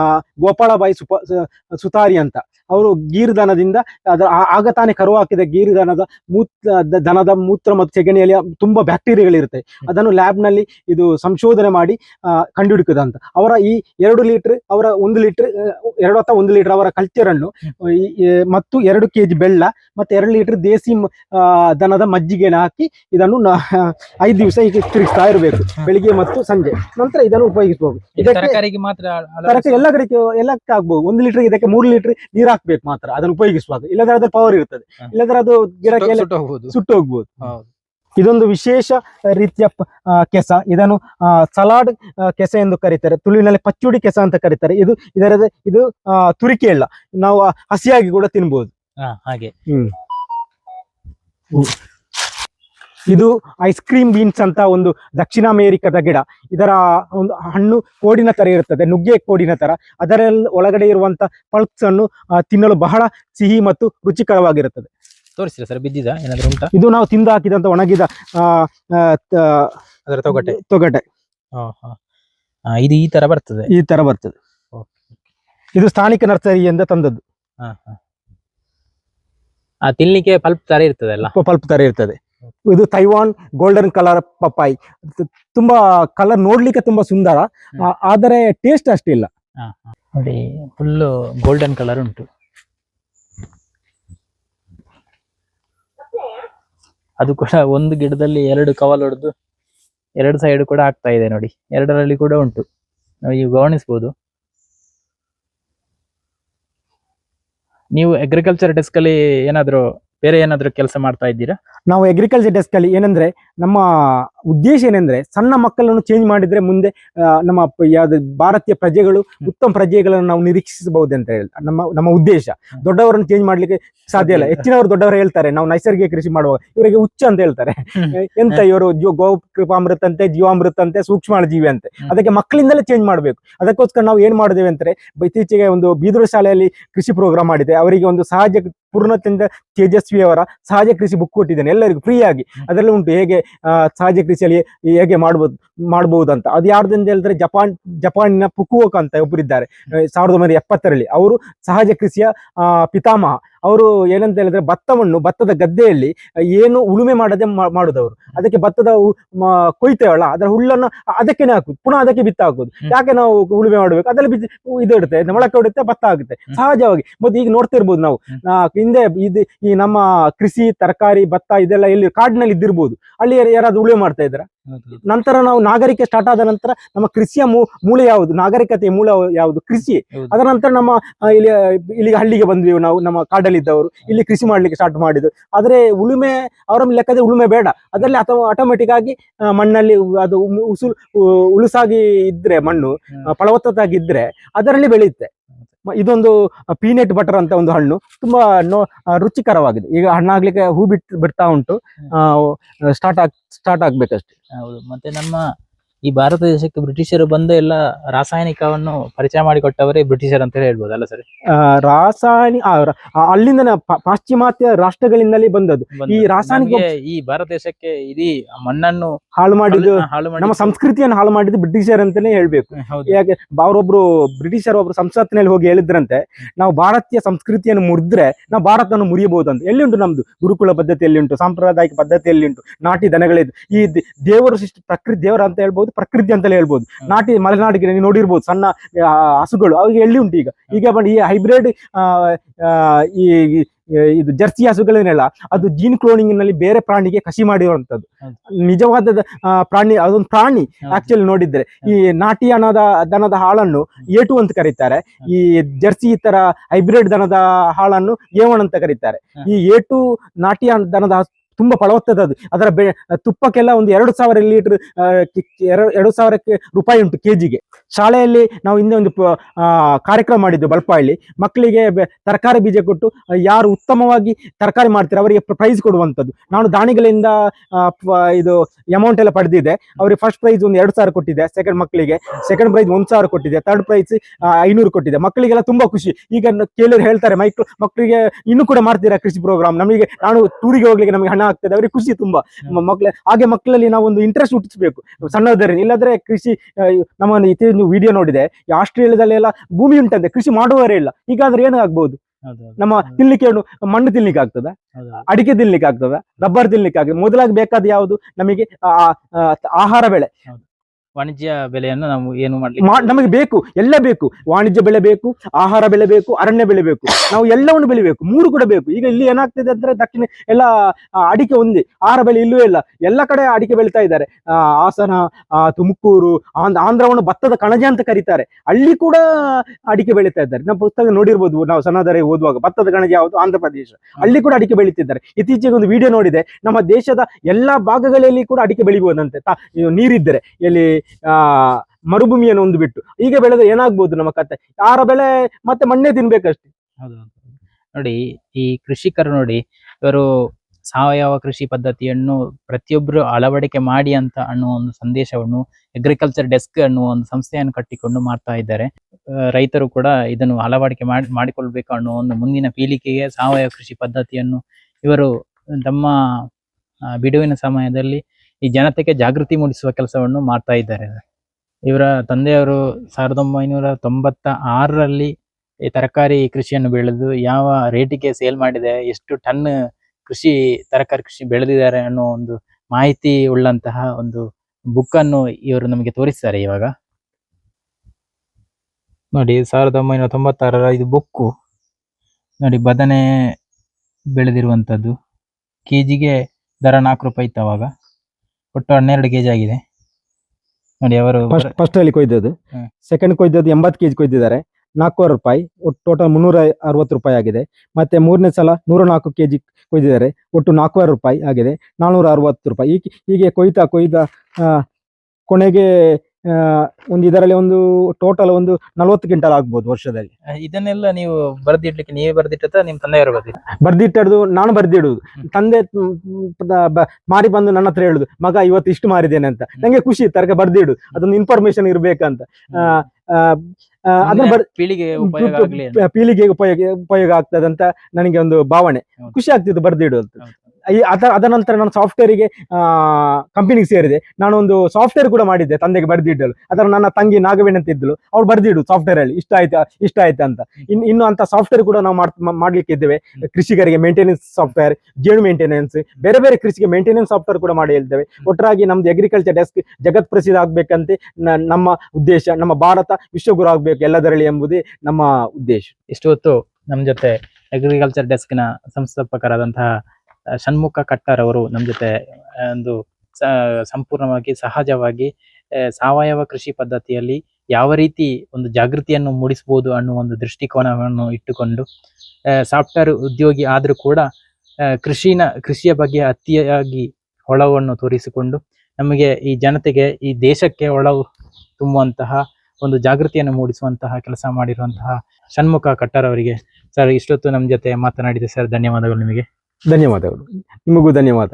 ಗೋಪಾಳಬಾಯಿ ಸುಪ ಸ- ಸುತಾರಿ ಅಂತ. ಅವರು ಗೀರ್ ದನದಿಂದ ಅದರ ಆ- ಆಗ ತಾನೇ ಕರು ಹಾಕಿದ ಗೀರ್ ದನದ ಮೂತ್ರ ದ- ದನದ ಮೂತ್ರ ಮತ್ತು ಸೆಗಣಿಯಲ್ಲಿ ತುಂಬಾ ಬ್ಯಾಕ್ಟೀರಿಯಾಗಳಿರುತ್ತೆ. ಅದನ್ನು ಲ್ಯಾಬ್ನಲ್ಲಿ ಇದು ಸಂಶೋಧನೆ ಮಾಡಿ ಆ, ಅಂತ. ಅವರ ಈ ಎರಡು ಲೀಟರ್ ಅವರ ಒಂದು ಲೀಟರ್ ಎರಡು ಅಥವಾ ಒಂದು ಲೀಟರ್ ಅವರ ಕಲ್ಚರ್ ಅನ್ನು ಈ- ಈ ಮತ್ತು ಎರಡು ಕೆಜಿ ಬೆಲ್ಲ ಮತ್ತೆ ಎರಡು ಲೀಟರ್ ದೇಸಿ ದನದ ಮಜ್ಜಿಗೆನ ಹಾಕಿ ಇದನ್ನು ಐದು ದಿವಸ ಈಗ ತಿರುಗಿಸ್ತಾ ಇರಬೇಕು ಬೆಳಿಗ್ಗೆ ಮತ್ತು ಸಂಜೆ. ನಂತರ ಇದನ್ನು ಉಪಯೋಗಿಸಬಹುದು ಇದು ಇದಕ್ಕೆ ಮಾತ್ರ ತರಕಾರಿ ಎಲ್ಲ ಕಡೆ ಎಲ್ಲಕ್ಕೆ ಆಗ್ಬಹುದು ಒಂದು ಲೀಟರ್ ಇದಕ್ಕೆ ಮೂರು ಲೀಟರ್ ನೀರ್ ಹಾಕ್ಬೇಕು ಮಾತ್ರ ಅದನ್ನು ಉಪಯೋಗಿಸುವಾಗ ಇಲ್ಲದ್ರೆ ಅದ್ರ ಪವರ್ ಇರ್ತದೆ. ಇಲ್ಲದ್ರೆ ಅದು ಗಿಡಕ್ಕೆ ಸುಟ್ಟು- ಹೋಗ್ಬಹುದು ಇದೊಂದು ವಿಶೇಷ ರೀತಿಯ ಕೆಸ. ಇದನ್ನು ಸಲಾಡ್ ಕೆಸ ಎಂದು ಕರೀತಾರೆ. ತುಳುವಿನಲ್ಲಿ ಪಚ್ಚುಡಿ ಕೆಸ ಅಂತ ಕರೀತಾರೆ. ಇದು ಇದರ ಇದು ತುರಿಕೆ ಇಲ್ಲ ನಾವು ಹಸಿಯಾಗಿ ಕೂಡ ತಿನ್ಬಹುದು ಹಾಗೆ. ಇದು ಐಸ್ ಕ್ರೀಮ್ ಬೀನ್ಸ್ ಅಂತ ಒಂದು ದಕ್ಷಿಣ ಅಮೆರಿಕದ ಗಿಡ. ಇದರ ಒಂದು ಹಣ್ಣು ಕೋಡಿನ ತರ ಇರುತ್ತದೆ ನುಗ್ಗೆ ಕೋಡಿನ ತರ. ಅದರ ಒಳಗಡೆ ಇರುವಂತ ಪಲ್ಪ್ಸ್ ಅನ್ನು ತಿನ್ನಲು ಬಹಳ ಸಿಹಿ ಮತ್ತು ರುಚಿಕರವಾಗಿರುತ್ತದೆ. ತೋರಿಸಿಲ್ಲ ಸರ್ ಬಿದ್ದಿದ? ಏನಾದ್ರು ಉಂಟಾ? ಇದು ನಾವು ತಿಂದು ಹಾಕಿದಂತ ಒಣಗಿದ ಅದರ ತೊಗಟೆ. ತೊಗಟೆ. ಹಾ, ಹಾ. ಹಾ, ಇದು ಈ ತರ ಬರ್ತದೆ. ಈ ತರ ಬರ್ತದೆ. ಇದು ಸ್ಥಾನಿಕ ನರ್ಸರಿಯಿಂದ ತಂದದ್ದು. ಆ ತಿನ್ಲಿಕ್ಕೆ ಪಲ್ಪ್ ತರ ಇರ್ತದಲ್ಲ ಪಲ್ಪ್ ತರ ಇರ್ತದೆ. ಇದು ತೈವಾನ್ ಗೋಲ್ಡನ್ ಕಲರ್ ಪಪ್ಪಾಯಿ. ತುಂಬಾ ಕಲರ್ ನೋಡ್ಲಿಕ್ಕೆ ತುಂಬಾ ಸುಂದರ. ಆದರೆ ಟೇಸ್ಟ್ ಅಷ್ಟಿಲ್ಲ ನೋಡಿ ಫುಲ್ ಗೋಲ್ಡನ್ ಕಲರ್ ಉಂಟು. ಅದು ಕೂಡ ಒಂದು ಗಿಡದಲ್ಲಿ ಎರಡು ಕವಲ್ ಹೊಡೆದು ಎರಡು ಸೈಡ್ ಕೂಡ ಆಗ್ತಾ ಇದೆ ನೋಡಿ. ಎರಡರಲ್ಲಿ ಕೂಡ ಉಂಟು. ನಾವು ಈಗ ಗಮನಿಸಬಹುದು ನೀವು ಅಗ್ರಿಕಲ್ಚರ್ ಡೆಸ್ಕ್ ಅಲ್ಲಿ ಏನಾದ್ರು ಬೇರೆ ಏನಾದ್ರು ಕೆಲಸ ಮಾಡ್ತಾ ಇದ್ದೀರಾ? ನಾವು ಅಗ್ರಿಕಲ್ಚರ್ ಡೆಸ್ಕ್ ಅಲ್ಲಿ ಏನಂದ್ರೆ ನಮ್ಮ ಉದ್ದೇಶ ಏನಂದ್ರೆ ಸಣ್ಣ ಮಕ್ಕಳನ್ನು ಚೇಂಜ್ ಮಾಡಿದ್ರೆ ಮುಂದೆ ನಮ್ಮ ಯಾವ್ದು ಭಾರತೀಯ ಪ್ರಜೆಗಳು ಉತ್ತಮ ಪ್ರಜೆಗಳನ್ನು ನಾವು ನಿರೀಕ್ಷಿಸಬಹುದು ಅಂತ ಹೇಳಿ ನಮ್ಮ ನಮ್ಮ ಉದ್ದೇಶ. ದೊಡ್ಡವರನ್ನು ಚೇಂಜ್ ಮಾಡ್ಲಿಕ್ಕೆ ಸಾಧ್ಯ ಇಲ್ಲ. ಹೆಚ್ಚಿನವರು ದೊಡ್ಡವರು ಹೇಳ್ತಾರೆ ನಾವು ನೈಸರ್ಗಿಕ ಕೃಷಿ ಮಾಡುವಾಗ. ಇವರಿಗೆ ಹುಚ್ಚ ಅಂತ ಹೇಳ್ತಾರೆ. ಎಂತ ಇವರು ಗೋ ಕೃಪಾಮೃತ ಅಂತೆ ಜೀವಾಮೃತ ಅಂತೆ ಸೂಕ್ಷ್ಮ ಜೀವಿ ಅಂತೆ ಅದಕ್ಕೆ ಮಕ್ಕಳಿಂದಲೇ ಚೇಂಜ್ ಮಾಡಬೇಕು. ಅದಕ್ಕೋಸ್ಕರ ನಾವು ಏನ್ ಮಾಡಿದೇವೆ ಅಂದ್ರೆ ಇತ್ತೀಚೆಗೆ ಒಂದು ಬೀದೂರು ಶಾಲೆಯಲ್ಲಿ ಕೃಷಿ ಪ್ರೋಗ್ರಾಮ್ ಮಾಡಿದೆ. ಅವರಿಗೆ ಒಂದು ಸಹಜ ಪೂರ್ಣಚಂದ್ರ ತೇಜಸ್ವಿ ಅವರ ಸಹಜ ಕೃಷಿ ಬುಕ್ ಕೊಟ್ಟಿದ್ದೇನೆ. ಎಲ್ಲರಿಗೂ ಫ್ರೀ ಆಗಿ. ಅದರಲ್ಲಿ ಉಂಟು ಹೇಗೆ ಸಹಜ ಕೃಷಿಯಲ್ಲಿ ಹೇಗೆ ಮಾಡ್ಬೋದು ಮಾಡಬಹುದು ಅಂತ ಅದು ಯಾರ್ದು ಅಂತ ಹೇಳಿದ್ರೆ ಜಪಾನ್ ಜಪಾನಿನ ಪುಕುವೋಕ ಅಂತ ಒಬ್ಬರಿದ್ದಾರೆ ಸಾವಿರದ ಒಂಬೈನೂರ ಎಪ್ಪತ್ತರಲ್ಲಿ. ಅವರು ಸಹಜ ಕೃಷಿಯ ಪಿತಾಮಹ. ಅವರು ಏನಂತ ಹೇಳಿದ್ರೆ ಭತ್ತವನ್ನು ಭತ್ತದ ಗದ್ದೆಯಲ್ಲಿ ಏನು ಉಳುಮೆ ಮಾಡದೆ ಮಾಡುದವರು. ಅದಕ್ಕೆ ಭತ್ತದ ಕೊಯ್ತೇವಲ್ಲ ಅದರ ಹುಲ್ಲನ್ನು ಅದಕ್ಕೆ ಹಾಕುದು ಪುನಃ ಅದಕ್ಕೆ ಬಿತ್ತ ಹಾಕುದು. ಯಾಕೆ ನಾವು ಉಳುಮೆ ಮಾಡ್ಬೇಕು? ಅದರಲ್ಲಿ ಬಿದ್ದು ಇದು ಇಡುತ್ತೆ ಮೊಳಕೆ ಹೊಡುತ್ತೆ ಭತ್ತ ಆಗುತ್ತೆ. ಸಹಜವಾಗಿ ಮತ್ತೆ ಈಗ ನೋಡ್ತಿರ್ಬೋದು ನಾವು. ಹಿಂದೆ ಇದು ಈ ನಮ್ಮ ಕೃಷಿ ತರಕಾರಿ ಭತ್ತ ಇದೆಲ್ಲ ಎಲ್ಲಿ ಕಾಡಿನಲ್ಲಿ ಇದ್ದಿರ್ಬೋದು. ಅಲ್ಲಿ ಯಾರು- ಯಾರಾದ್ರೂ ಉಳುಮೆ ಮಾಡ್ತಾ ಇದ್ರ ನಂತರ ನಾವು ನಾಗರಿಕ ಸ್ಟಾರ್ಟ್ ಆದ ನಂತರ ನಮ್ಮ ಕೃಷಿಯ ಮೂಲ ಯಾವುದು? ನಾಗರಿಕತೆಯ ಮೂಲ ಯಾವುದು? ಕೃಷಿ. ಅದರ ನಂತರ ನಮ್ಮ ಇಲ್ಲಿ ಇಲ್ಲಿಗೆ ಹಳ್ಳಿಗೆ ಬಂದ್ವಿ ನಾವು ನಮ್ಮ ಕಾಡಲ್ಲಿದ್ದವರು. ಇಲ್ಲಿ ಕೃಷಿ ಮಾಡ್ಲಿಕ್ಕೆ ಸ್ಟಾರ್ಟ್ ಮಾಡಿದ್ರು ಆದ್ರೆ ಉಳುಮೆ ಅವರ ಲೆಕ್ಕದ ಉಳುಮೆ ಬೇಡ. ಅದರಲ್ಲಿ ಅಥವಾ ಆಟೋಮೆಟಿಕ್ ಆಗಿ ಮಣ್ಣಲ್ಲಿ ಅದು ಉಸು ಉಸುಲು ಉಳುಸಾಗಿ ಇದ್ರೆ ಮಣ್ಣು ಫಲವತ್ತತಾಗಿ ಇದ್ರೆ ಅದರಲ್ಲಿ ಬೆಳೆಯುತ್ತೆ. ಇದೊಂದು ಪೀನೆಟ್ ಬಟರ್ ಅಂತ ಒಂದು ಹಣ್ಣು. ತುಂಬಾ ನೋ ರುಚಿಕರವಾಗಿದೆ. ಈಗ ಹಣ್ಣಾಗ್ಲಿಕ್ಕೆ ಹೂ ಬಿಟ್ಟು ಬಿಡ್ತಾ ಉಂಟು. ಸ್ಟಾರ್ಟ್ ಆಗ್ ಸ್ಟಾರ್ಟ್ ಆಗ್ಬೇಕಷ್ಟೇ. ಹೌದು. ಮತ್ತೆ ನಮ್ಮ ಈ ಭಾರತ ದೇಶಕ್ಕೆ ಬ್ರಿಟಿಷರು ಬಂದು ಎಲ್ಲ ರಾಸಾಯನಿಕವನ್ನು ಪರಿಚಯ ಮಾಡಿಕೊಟ್ಟವರೇ ಬ್ರಿಟಿಷರ್ ಅಂತ ಹೇಳ್ಬೋದು ಅಲ್ಲ ಸರ್? ರಾಸಾಯನಿಕ ಅಲ್ಲಿಂದ ಪಾಶ್ಚಿಮಾತ್ಯ ರಾಷ್ಟ್ರಗಳಿಂದಲೇ ಬಂದದ್ದು. ಈ ರಾಸಾಯನಿಕ- ಈ ಭಾರತ ದೇಶಕ್ಕೆ ಇಡೀ ಮಣ್ಣನ್ನು ಹಾಳು ಮಾಡಿದ್ದು ಹಾಳು ನಮ್ಮ ಸಂಸ್ಕೃತಿಯನ್ನು ಹಾಳು ಮಾಡಿದ್ದು ಬ್ರಿಟಿಷರ್ ಅಂತಾನೆ ಹೇಳ್ಬೇಕು. ಯಾಕೆ ಅವರೊಬ್ರು ಬ್ರಿಟಿಷರ್ ಒಬ್ರು ಸಂಸತ್ತಿನಲ್ಲಿ ಹೋಗಿ ಹೇಳಿದ್ರಂತೆ ನಾವು ಭಾರತೀಯ ಸಂಸ್ಕೃತಿಯನ್ನು ಮುರಿದ್ರೆ ನಾವು ಭಾರತವನ್ನು ಮುರಿಯಬಹುದು ಅಂತ ಎಲ್ಲಿ ಉಂಟು ನಮ್ದು? ಗುರುಕುಲ ಪದ್ಧತಿಯಲ್ಲಿ ಉಂಟು ಸಾಂಪ್ರದಾಯಿಕ ಪದ್ಧತಿಯಲ್ಲಿ ಉಂಟು ನಾಟಿ ದನಗಳಿದ್ದು. ಈ ದೇವರು ಸೃಷ್ಟಿ ಪ್ರಕೃತಿ ದೇವರ ಅಂತ ಹೇಳ್ಬೋದು ಪ್ರಕೃತಿ ಅಂತಲೇ ಹೇಳ್ಬೋದು. ನಾಟಿ ಮಲೆನಾಡಿಗೆ ನೀವು ನೋಡಿರ್ಬೋದು ಸಣ್ಣ ಹಸುಗಳು ಅವಾಗ ಎಳ್ಳಿ ಉಂಟು ಈಗ? ಈಗ ಬಂದು ಈ ಹೈಬ್ರಿಡ್ ಈ ಈ- ಇದು ಜರ್ಸಿ ಹಸುಗಳೇನೆಲ್ಲ ಅದು ಜೀನ್ ಕ್ಲೋನಿಂಗ್ನಲ್ಲಿ ಬೇರೆ ಪ್ರಾಣಿಗೆ ಕಸಿ ಮಾಡಿರುವಂತದ್ದು ನಿಜವಾದ ಪ್ರಾಣಿ ಅದೊಂದು ಪ್ರಾಣಿ. ಆಕ್ಚುಲಿ ನೋಡಿದ್ರೆ. ಈ ನಾಟಿ ಹಣದ ದನದ ಹಾಳನ್ನು ಏಟು ಅಂತ ಕರೀತಾರೆ. ಈ ಜರ್ಸಿ ತರ ಹೈಬ್ರಿಡ್ ದನದ ಹಾಳನ್ನು ಏವನ್ ಅಂತ ಕರೀತಾರೆ. ಈ ಏಟು ನಾಟಿ ದನದ ಹಸು ತುಂಬಾ ಫಲವತ್ತದದು ಅದರ ಬೆ, ತುಪ್ಪಕ್ಕೆಲ್ಲ ಒಂದು ಎರಡು ಸಾವಿರ ಲೀಟರ್ ಎರಡು ಸಾವಿರಕ್ಕೆ ರೂಪಾಯಿ ಉಂಟು ಕೆಜಿಗೆ. ಶಾಲೆಯಲ್ಲಿ ನಾವು ಹಿಂದೆ ಒಂದು ಕಾರ್ಯಕ್ರಮ ಮಾಡಿದ್ದು ಬಲ್ಪಾಯಲ್ಲಿ ಮಕ್ಕಳಿಗೆ ತರಕಾರಿ ಬೀಜ ಕೊಟ್ಟು ಯಾರು ಉತ್ತಮವಾಗಿ ತರಕಾರಿ ಮಾಡ್ತಾರೆ ಅವರಿಗೆ ಪ್ರೈಸ್ ಕೊಡುವಂಥದ್ದು. ನಾನು ದಾಣಿಗಳಿಂದ ಇದು ಅಮೌಂಟ್ ಎಲ್ಲ ಪಡೆದಿದೆ ಅವರಿಗೆ ಫಸ್ಟ್ ಪ್ರೈಸ್ ಒಂದು ಎರಡು ಸಾವಿರ ಕೊಟ್ಟಿದೆ ಸೆಕೆಂಡ್ ಮಕ್ಕಳಿಗೆ. ಸೆಕೆಂಡ್ ಪ್ರೈಸ್ ಒಂದು ಸಾವಿರ ಕೊಟ್ಟಿದೆ ಥರ್ಡ್ ಪ್ರೈಸ್ ಐನೂರು ಕೊಟ್ಟಿದೆ ಮಕ್ಕಳಿಗೆಲ್ಲ ತುಂಬಾ ಖುಷಿ. ಈಗ ಕೇಳಿದ್ರೆ ಹೇಳ್ತಾರೆ, ಮೈಕ್, ಮಕ್ಕಳಿಗೆ ಇನ್ನೂ ಕೂಡ ಮಾಡ್ತೀರಾ ಕೃಷಿ ಪ್ರೋಗ್ರಾಮ್ ನಮಗೆ, ನಾನು ಟೂರಿಗೆ ಹೋಗ್ಲಿಕ್ಕೆ ನಮಗೆ ಹಣ ಆಗ್ತದೆ ಅವ್ರಿಗೆ ಖುಷಿ ತುಂಬಾ. ನಮ್ಮ ಮಕ್ಳ ಹಾಗೆ ಮಕ್ಕಳಲ್ಲಿ ನಾವು ಒಂದು ಇಂಟ್ರೆಸ್ಟ್ ಹುಟ್ಟಿಸಬೇಕು ಸಣ್ಣದರಿಂದ ಇಲ್ಲದ್ರೆ ಕೃಷಿ ನಮ್ಮ ಇತ್ತೀಚಿನ ವಿಡಿಯೋ ನೋಡಿದೆ ಆಸ್ಟ್ರೇಲಿಯಾದಲ್ಲಿ ಎಲ್ಲ ಭೂಮಿ ಉಂಟಂತೆ ಕೃಷಿ ಮಾಡುವವರೇ ಇಲ್ಲ. ಹೀಗಾದ್ರೆ ಏನು ಆಗ್ಬಹುದು ಹೌದು, ಹೌದು. ನಮ್ಮ ತಿನ್ಲಿಕ್ಕೆ ಮಣ್ಣು ತಿನ್ಲಿಕ್ಕೆ ಆಗ್ತದ. ಅಡಿಕೆ ತಿನ್ಲಿಕ್ಕೆ ಆಗ್ತದ? ರಬ್ಬರ್ ತಿನ್ಲಿಕ್ಕೆ ಆಗ್ತದೆ? ಮೊದಲಾಗಿ ಬೇಕಾದ ಯಾವುದು? ನಮಗೆ ಆಹಾರ ಬೆಳೆ. ವಾಣಿಜ್ಯ ಬೆಲೆಯನ್ನು ನಾವು ಏನು ಮಾಡಲಿ ನಮಗೆ ಬೇಕು, ಎಲ್ಲ ಬೇಕು. ವಾಣಿಜ್ಯ ಬೆಳೆ ಬೇಕು, ಆಹಾರ ಬೆಳೆ ಬೇಕು, ಅರಣ್ಯ ಬೆಳೆ ಬೇಕು. ನಾವು ಎಲ್ಲವನ್ನು ಬೆಳಿಬೇಕು. ಮೂರು ಕೂಡ ಬೇಕು. ಈಗ ಇಲ್ಲಿ ಏನಾಗ್ತಿದೆ ಅಂದ್ರೆ ದಕ್ಷಿಣ ಎಲ್ಲ ಅಡಿಕೆ ಒಂದೇ. ಆಹಾರ ಬೆಳೆ ಇಲ್ಲೂ ಇಲ್ಲ. ಎಲ್ಲ ಕಡೆ ಅಡಿಕೆ ಬೆಳಿತಾ ಇದ್ದಾರೆ. ಹಾಸನ ತುಮಕೂರು, ಆಂಧ್ರ, ಆಂಧ್ರವನ್ನು ಭತ್ತದ ಕಣಜ ಅಂತ ಕರೀತಾರೆ. ಅಲ್ಲಿ ಕೂಡ ಅಡಿಕೆ ಬೆಳೀತಾ ಇದ್ದಾರೆ. ನಮ್ಮ ಪುಸ್ತಕ ನೋಡಿರ್ಬೋದು. ನಾವು ಸನಾದರೆ ಓದುವಾಗ ಭತ್ತದ ಕಣಜ ಯಾವುದು? ಆಂಧ್ರ ಪ್ರದೇಶ. ಅಲ್ಲಿ ಕೂಡ ಅಡಿಕೆ ಬೆಳೀತಿದ್ದಾರೆ. ಇತ್ತೀಚೆಗೆ ಒಂದು ವಿಡಿಯೋ ನೋಡಿದೆ. ನಮ್ಮ ದೇಶದ ಎಲ್ಲಾ ಭಾಗಗಳಲ್ಲಿ ಕೂಡ ಅಡಿಕೆ ಬೆಳಿಬಹುದಂತೆ. ನೀರಿದ್ದರೆ. ಎಲ್ಲಿ ಆ, ಮರುಭೂಮಿಯನ್ನು ಒಂದು ಬಿಟ್ಟು ಈಗ ಬೆಳೆದ್ರೆ ಏನಾಗ್ಬೋದು ನಮ್ಮ ಕತೆ? ಯಾರ ಬೆಳೆ ಮತ್ತೆ ಮಣ್ಣೆ ತಿನ್ಬೇಕಷ್ಟೇ. ಹೌದು. ನೋಡಿ, ಈ ಕೃಷಿಕರು ನೋಡಿ, ಇವರು ಸಾವಯವ ಕೃಷಿ ಪದ್ಧತಿಯನ್ನು ಪ್ರತಿಯೊಬ್ಬರು ಅಳವಡಿಕೆ ಮಾಡಿ ಅಂತ ಅನ್ನುವ ಒಂದು ಸಂದೇಶವನ್ನು ಅಗ್ರಿಕಲ್ಚರ್ ಡೆಸ್ಕ್ ಅನ್ನುವ ಒಂದು ಸಂಸ್ಥೆಯನ್ನು ಕಟ್ಟಿಕೊಂಡು ಮಾಡ್ತಾ ಇದ್ದಾರೆ. ರೈತರು ಕೂಡ ಇದನ್ನು ಅಳವಡಿಕೆ ಮಾಡಿ, ಮಾಡಿಕೊಳ್ಬೇಕು ಅನ್ನೋ ಒಂದು ಮುಂದಿನ ಪೀಳಿಗೆಗೆ ಸಾವಯವ ಕೃಷಿ ಪದ್ಧತಿಯನ್ನು ಇವರು ತಮ್ಮ ಬಿಡುವಿನ ಸಮಯದಲ್ಲಿ ಈ ಜನತೆಗೆ ಜಾಗೃತಿ ಮೂಡಿಸುವ ಕೆಲಸವನ್ನು ಮಾಡ್ತಾ ಇದ್ದಾರೆ. ಇವರ ತಂದೆಯವರು ಸಾವಿರದ ಒಂಬೈನೂರ ತೊಂಬತ್ತ ಆರರಲ್ಲಿ ಈ ತರಕಾರಿ ಕೃಷಿಯನ್ನು ಬೆಳೆದು ಯಾವ ರೇಟಿಗೆ ಸೇಲ್ ಮಾಡಿದೆ, ಎಷ್ಟು ಟನ್ ಕೃಷಿ, ತರಕಾರಿ ಕೃಷಿ ಬೆಳೆದಿದ್ದಾರೆ ಅನ್ನೋ ಒಂದು ಮಾಹಿತಿ ಉಳ್ಳಂತಹ ಒಂದು ಬುಕ್ ಅನ್ನು ಇವರು ನಮಗೆ ತೋರಿಸ್ತಾರೆ ಇವಾಗ. ನೋಡಿ, ಸಾವಿರದ ಒಂಬೈನೂರ ತೊಂಬತ್ತಾರರ ಇದು ಬುಕ್ಕು ನೋಡಿ, ಬದನೆ ಬೆಳೆದಿರುವಂತದ್ದು ಕೆಜಿಗೆ ದರ ನಾಲ್ಕು ರೂಪಾಯಿ ಇತ್ತು ಅವಾಗ. ಒಟ್ಟು ಹನ್ನೆರಡು ಕೆಜಿ ಆಗಿದೆ. ನೋಡಿ ಅವರು ಫಸ್ಟ್ ಫಸ್ಟ್ ಅಲ್ಲಿ ಕೊಯ್ದದ್ದು. ಹ್ಮ್. ಸೆಕೆಂಡ್ ಕೊಯ್ದದ್ದು ಎಂಬತ್ತು ಕೆಜಿ ಕೊಯ್ದಿದ್ದಾರೆ. ನಾಲ್ಕೂವರೆ ರೂಪಾಯಿ ಒಟ್ಟು ಟೋಟಲ್ ಮುನ್ನೂರ ಅರವತ್ತು ರೂಪಾಯಿ ಆಗಿದೆ. ಮತ್ತೆ ಮೂರನೇ ಸಲ ನೂರ ನಾಲ್ಕು ಕೆಜಿ ಕೊಯ್ದಿದ್ದಾರೆ. ಒಟ್ಟು ನಾಲ್ಕೂವರೆ ರೂಪಾಯಿ ಆಗಿದೆ. ನಾನ್ನೂರ ಅರವತ್ತು ರೂಪಾಯಿ. ಹೀಗೆ ಹೀಗೆ ಕೊಯ್ತಾ ಕೊಯ್ದ ಆ, ಕೊನೆಗೆ ಒಂದು ಇದರಲ್ಲಿ ಒಂದು ಟೋಟಲ್ ಒಂದು ನಲವತ್ತು ಕ್ವಿಂಟಲ್ ಆಗ್ಬೋದು ವರ್ಷದಲ್ಲಿ. ಇದನ್ನೆಲ್ಲ ನೀವು ಬರೆದಿಡ್ಲಿಕ್ಕೆ ನೀವೇ ಬರೆದಿಟ್ಟ ನಿಮ್ ತಂದೆಯವರು ಬರೆದಿಟ್ಟು ಬರ್ದಿಟ್ಟದ್ದು ನಾನು ಬರ್ದಿಡುದು. ತಂದೆ ಮಾರಿ ಬಂದು ನನ್ನ ಹತ್ರ ಹೇಳುದು ಮಗ ಇವತ್ತು ಇಷ್ಟು ಮಾರಿದ್ದೇನೆ ಅಂತ. ನಂಗೆ ಖುಷಿ ತರಕ ಬರ್ದಿಡು ಅದೊಂದು ಇನ್ಫಾರ್ಮೇಶನ್ ಇರ್ಬೇಕಂತ. ಅದನ್ನ ಪೀಳಿಗೆ ಉಪಯೋಗ ಆಗ್ಲಿ ಪೀಳಿಗೆಗೆ ಉಪಯೋಗ ಉಪಯೋಗ ಆಗ್ತದಂತ ನನಗೆ ಒಂದು ಭಾವನೆ. ಖುಷಿ ಆಗ್ತಿತ್ತು ಬರ್ದಿಡು ಅಂತ. ಅದ ಅದ ನಂತರ ನಾನು ಸಾಫ್ಟ್ವೇರಿಗೆ ಕಂಪನಿಗೆ ಸೇರಿದೆ. ನಾನು ಒಂದು ಸಾಫ್ಟ್ವೇರ್ ಕೂಡ ಮಾಡಿದ್ದೆ, ತಂದೆಗೆ ಬರ್ದಿಡಲು ಅದರ ನನ್ನ ತಂಗಿ ನಾಗವೇಣಿ ಅಂತ ಇದ್ದಳು. ಅವ್ರು ಬರೆದಿಡು ಸಾಫ್ಟ್ವೇರ್ ಅಲ್ಲಿ. ಇಷ್ಟ ಆಯ್ತಾ ಇಷ್ಟ ಆಯ್ತಾ ಅಂತ. ಇನ್, ಇನ್ನು ಅಂತ ಸಾಫ್ಟ್ವೇರ್ ಕೂಡ ನಾವು ಮಾಡ್- ಮಾಡ್ಲಿಕ್ಕೆ ಇದ್ದೇವೆ. ಕೃಷಿಕರಿಗೆ ಮೇಂಟೆನೆನ್ಸ್ ಸಾಫ್ಟ್ವೇರ್ ಜೇನು ಮೇಂಟೆನೆನ್ಸ್ ಬೇರೆ ಬೇರೆ ಕೃಷಿಗೆ ಮೇಂಟೆನೆನ್ಸ್ ಸಾಫ್ಟ್ವೇರ್ ಕೂಡ ಮಾಡಿ ಹೇಳ್ತೇವೆ ಒಟ್ಟರಾಗಿ ನಮ್ದು ಅಗ್ರಿಕಲ್ಚರ್ ಡೆಸ್ಕ್ ಜಗತ್ ಪ್ರಸಿದ್ಧ ಆಗ್ಬೇಕಂತೆ ನಮ್ಮ ಉದ್ದೇಶ, ನಮ್ಮ ಭಾರತ ವಿಶ್ವಗುರು ಆಗ್ಬೇಕು ಎಲ್ಲದರಲ್ಲಿ ಎಂಬುದೇ ನಮ್ಮ ಉದ್ದೇಶ. ಇಷ್ಟು ಹೊತ್ತು ನಮ್ಮ ಜೊತೆ ಅಗ್ರಿಕಲ್ಚರ್ ಡೆಸ್ಕ್ನ ಸಂಸ್ಥಾಪಕರಾದಂತಹ ಷಣ್ಮುಖ ಕಟ್ಟಾರ್ ಅವರು ನಮ್ಮ ಜೊತೆ ಒಂದು ಸಂಪೂರ್ಣವಾಗಿ ಸಹಜವಾಗಿ ಸಾವಯವ ಕೃಷಿ ಪದ್ಧತಿಯಲ್ಲಿ ಯಾವ ರೀತಿ ಒಂದು ಜಾಗೃತಿಯನ್ನು ಮೂಡಿಸಬಹುದು ಅನ್ನುವ ಒಂದು ದೃಷ್ಟಿಕೋನವನ್ನು ಇಟ್ಟುಕೊಂಡು ಸಾಫ್ಟ್ವೇರ್ ಉದ್ಯೋಗಿ ಆದರೂ ಕೂಡ ಕೃಷಿನ, ಕೃಷಿಯ ಬಗ್ಗೆ ಅತಿಯಾಗಿ ಒಳವನ್ನು ತೋರಿಸಿಕೊಂಡು, ನಮಗೆ ಈ ಜನತೆಗೆ, ಈ ದೇಶಕ್ಕೆ ಒಳವು ತುಂಬುವಂತಹ ಒಂದು ಜಾಗೃತಿಯನ್ನು ಮೂಡಿಸುವಂತಹ ಕೆಲಸ ಮಾಡಿರುವಂತಹ ಷಣ್ಮುಖ ಕಟ್ಟರ್ ಅವರಿಗೆ ಸರ್ ಇಷ್ಟೊತ್ತು ನಮ್ಮ ಜೊತೆ ಮಾತನಾಡಿದೆ ಸರ್, ಧನ್ಯವಾದಗಳು ನಿಮಗೆ. ಧನ್ಯವಾದಗಳು. ನಿಮಗೂ ಧನ್ಯವಾದ.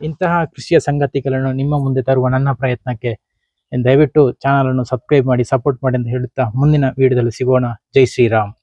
ಇಂತಹ ಕೃಷಿಯ ಸಂಗತಿಗಳನ್ನು ನಿಮ್ಮ ಮುಂದೆ ತರುವ ನನ್ನ ಪ್ರಯತ್ನಕ್ಕೆ ದಯವಿಟ್ಟು ಚಾನಲ್ ಅನ್ನು ಸಬ್ಸ್ಕ್ರೈಬ್ ಮಾಡಿ ಸಪೋರ್ಟ್ ಮಾಡಿ ಅಂತ ಹೇಳುತ್ತಾ ಮುಂದಿನ ವಿಡಿಯೋದಲ್ಲಿ ಸಿಗೋಣ. ಜೈ ಶ್ರೀರಾಮ್.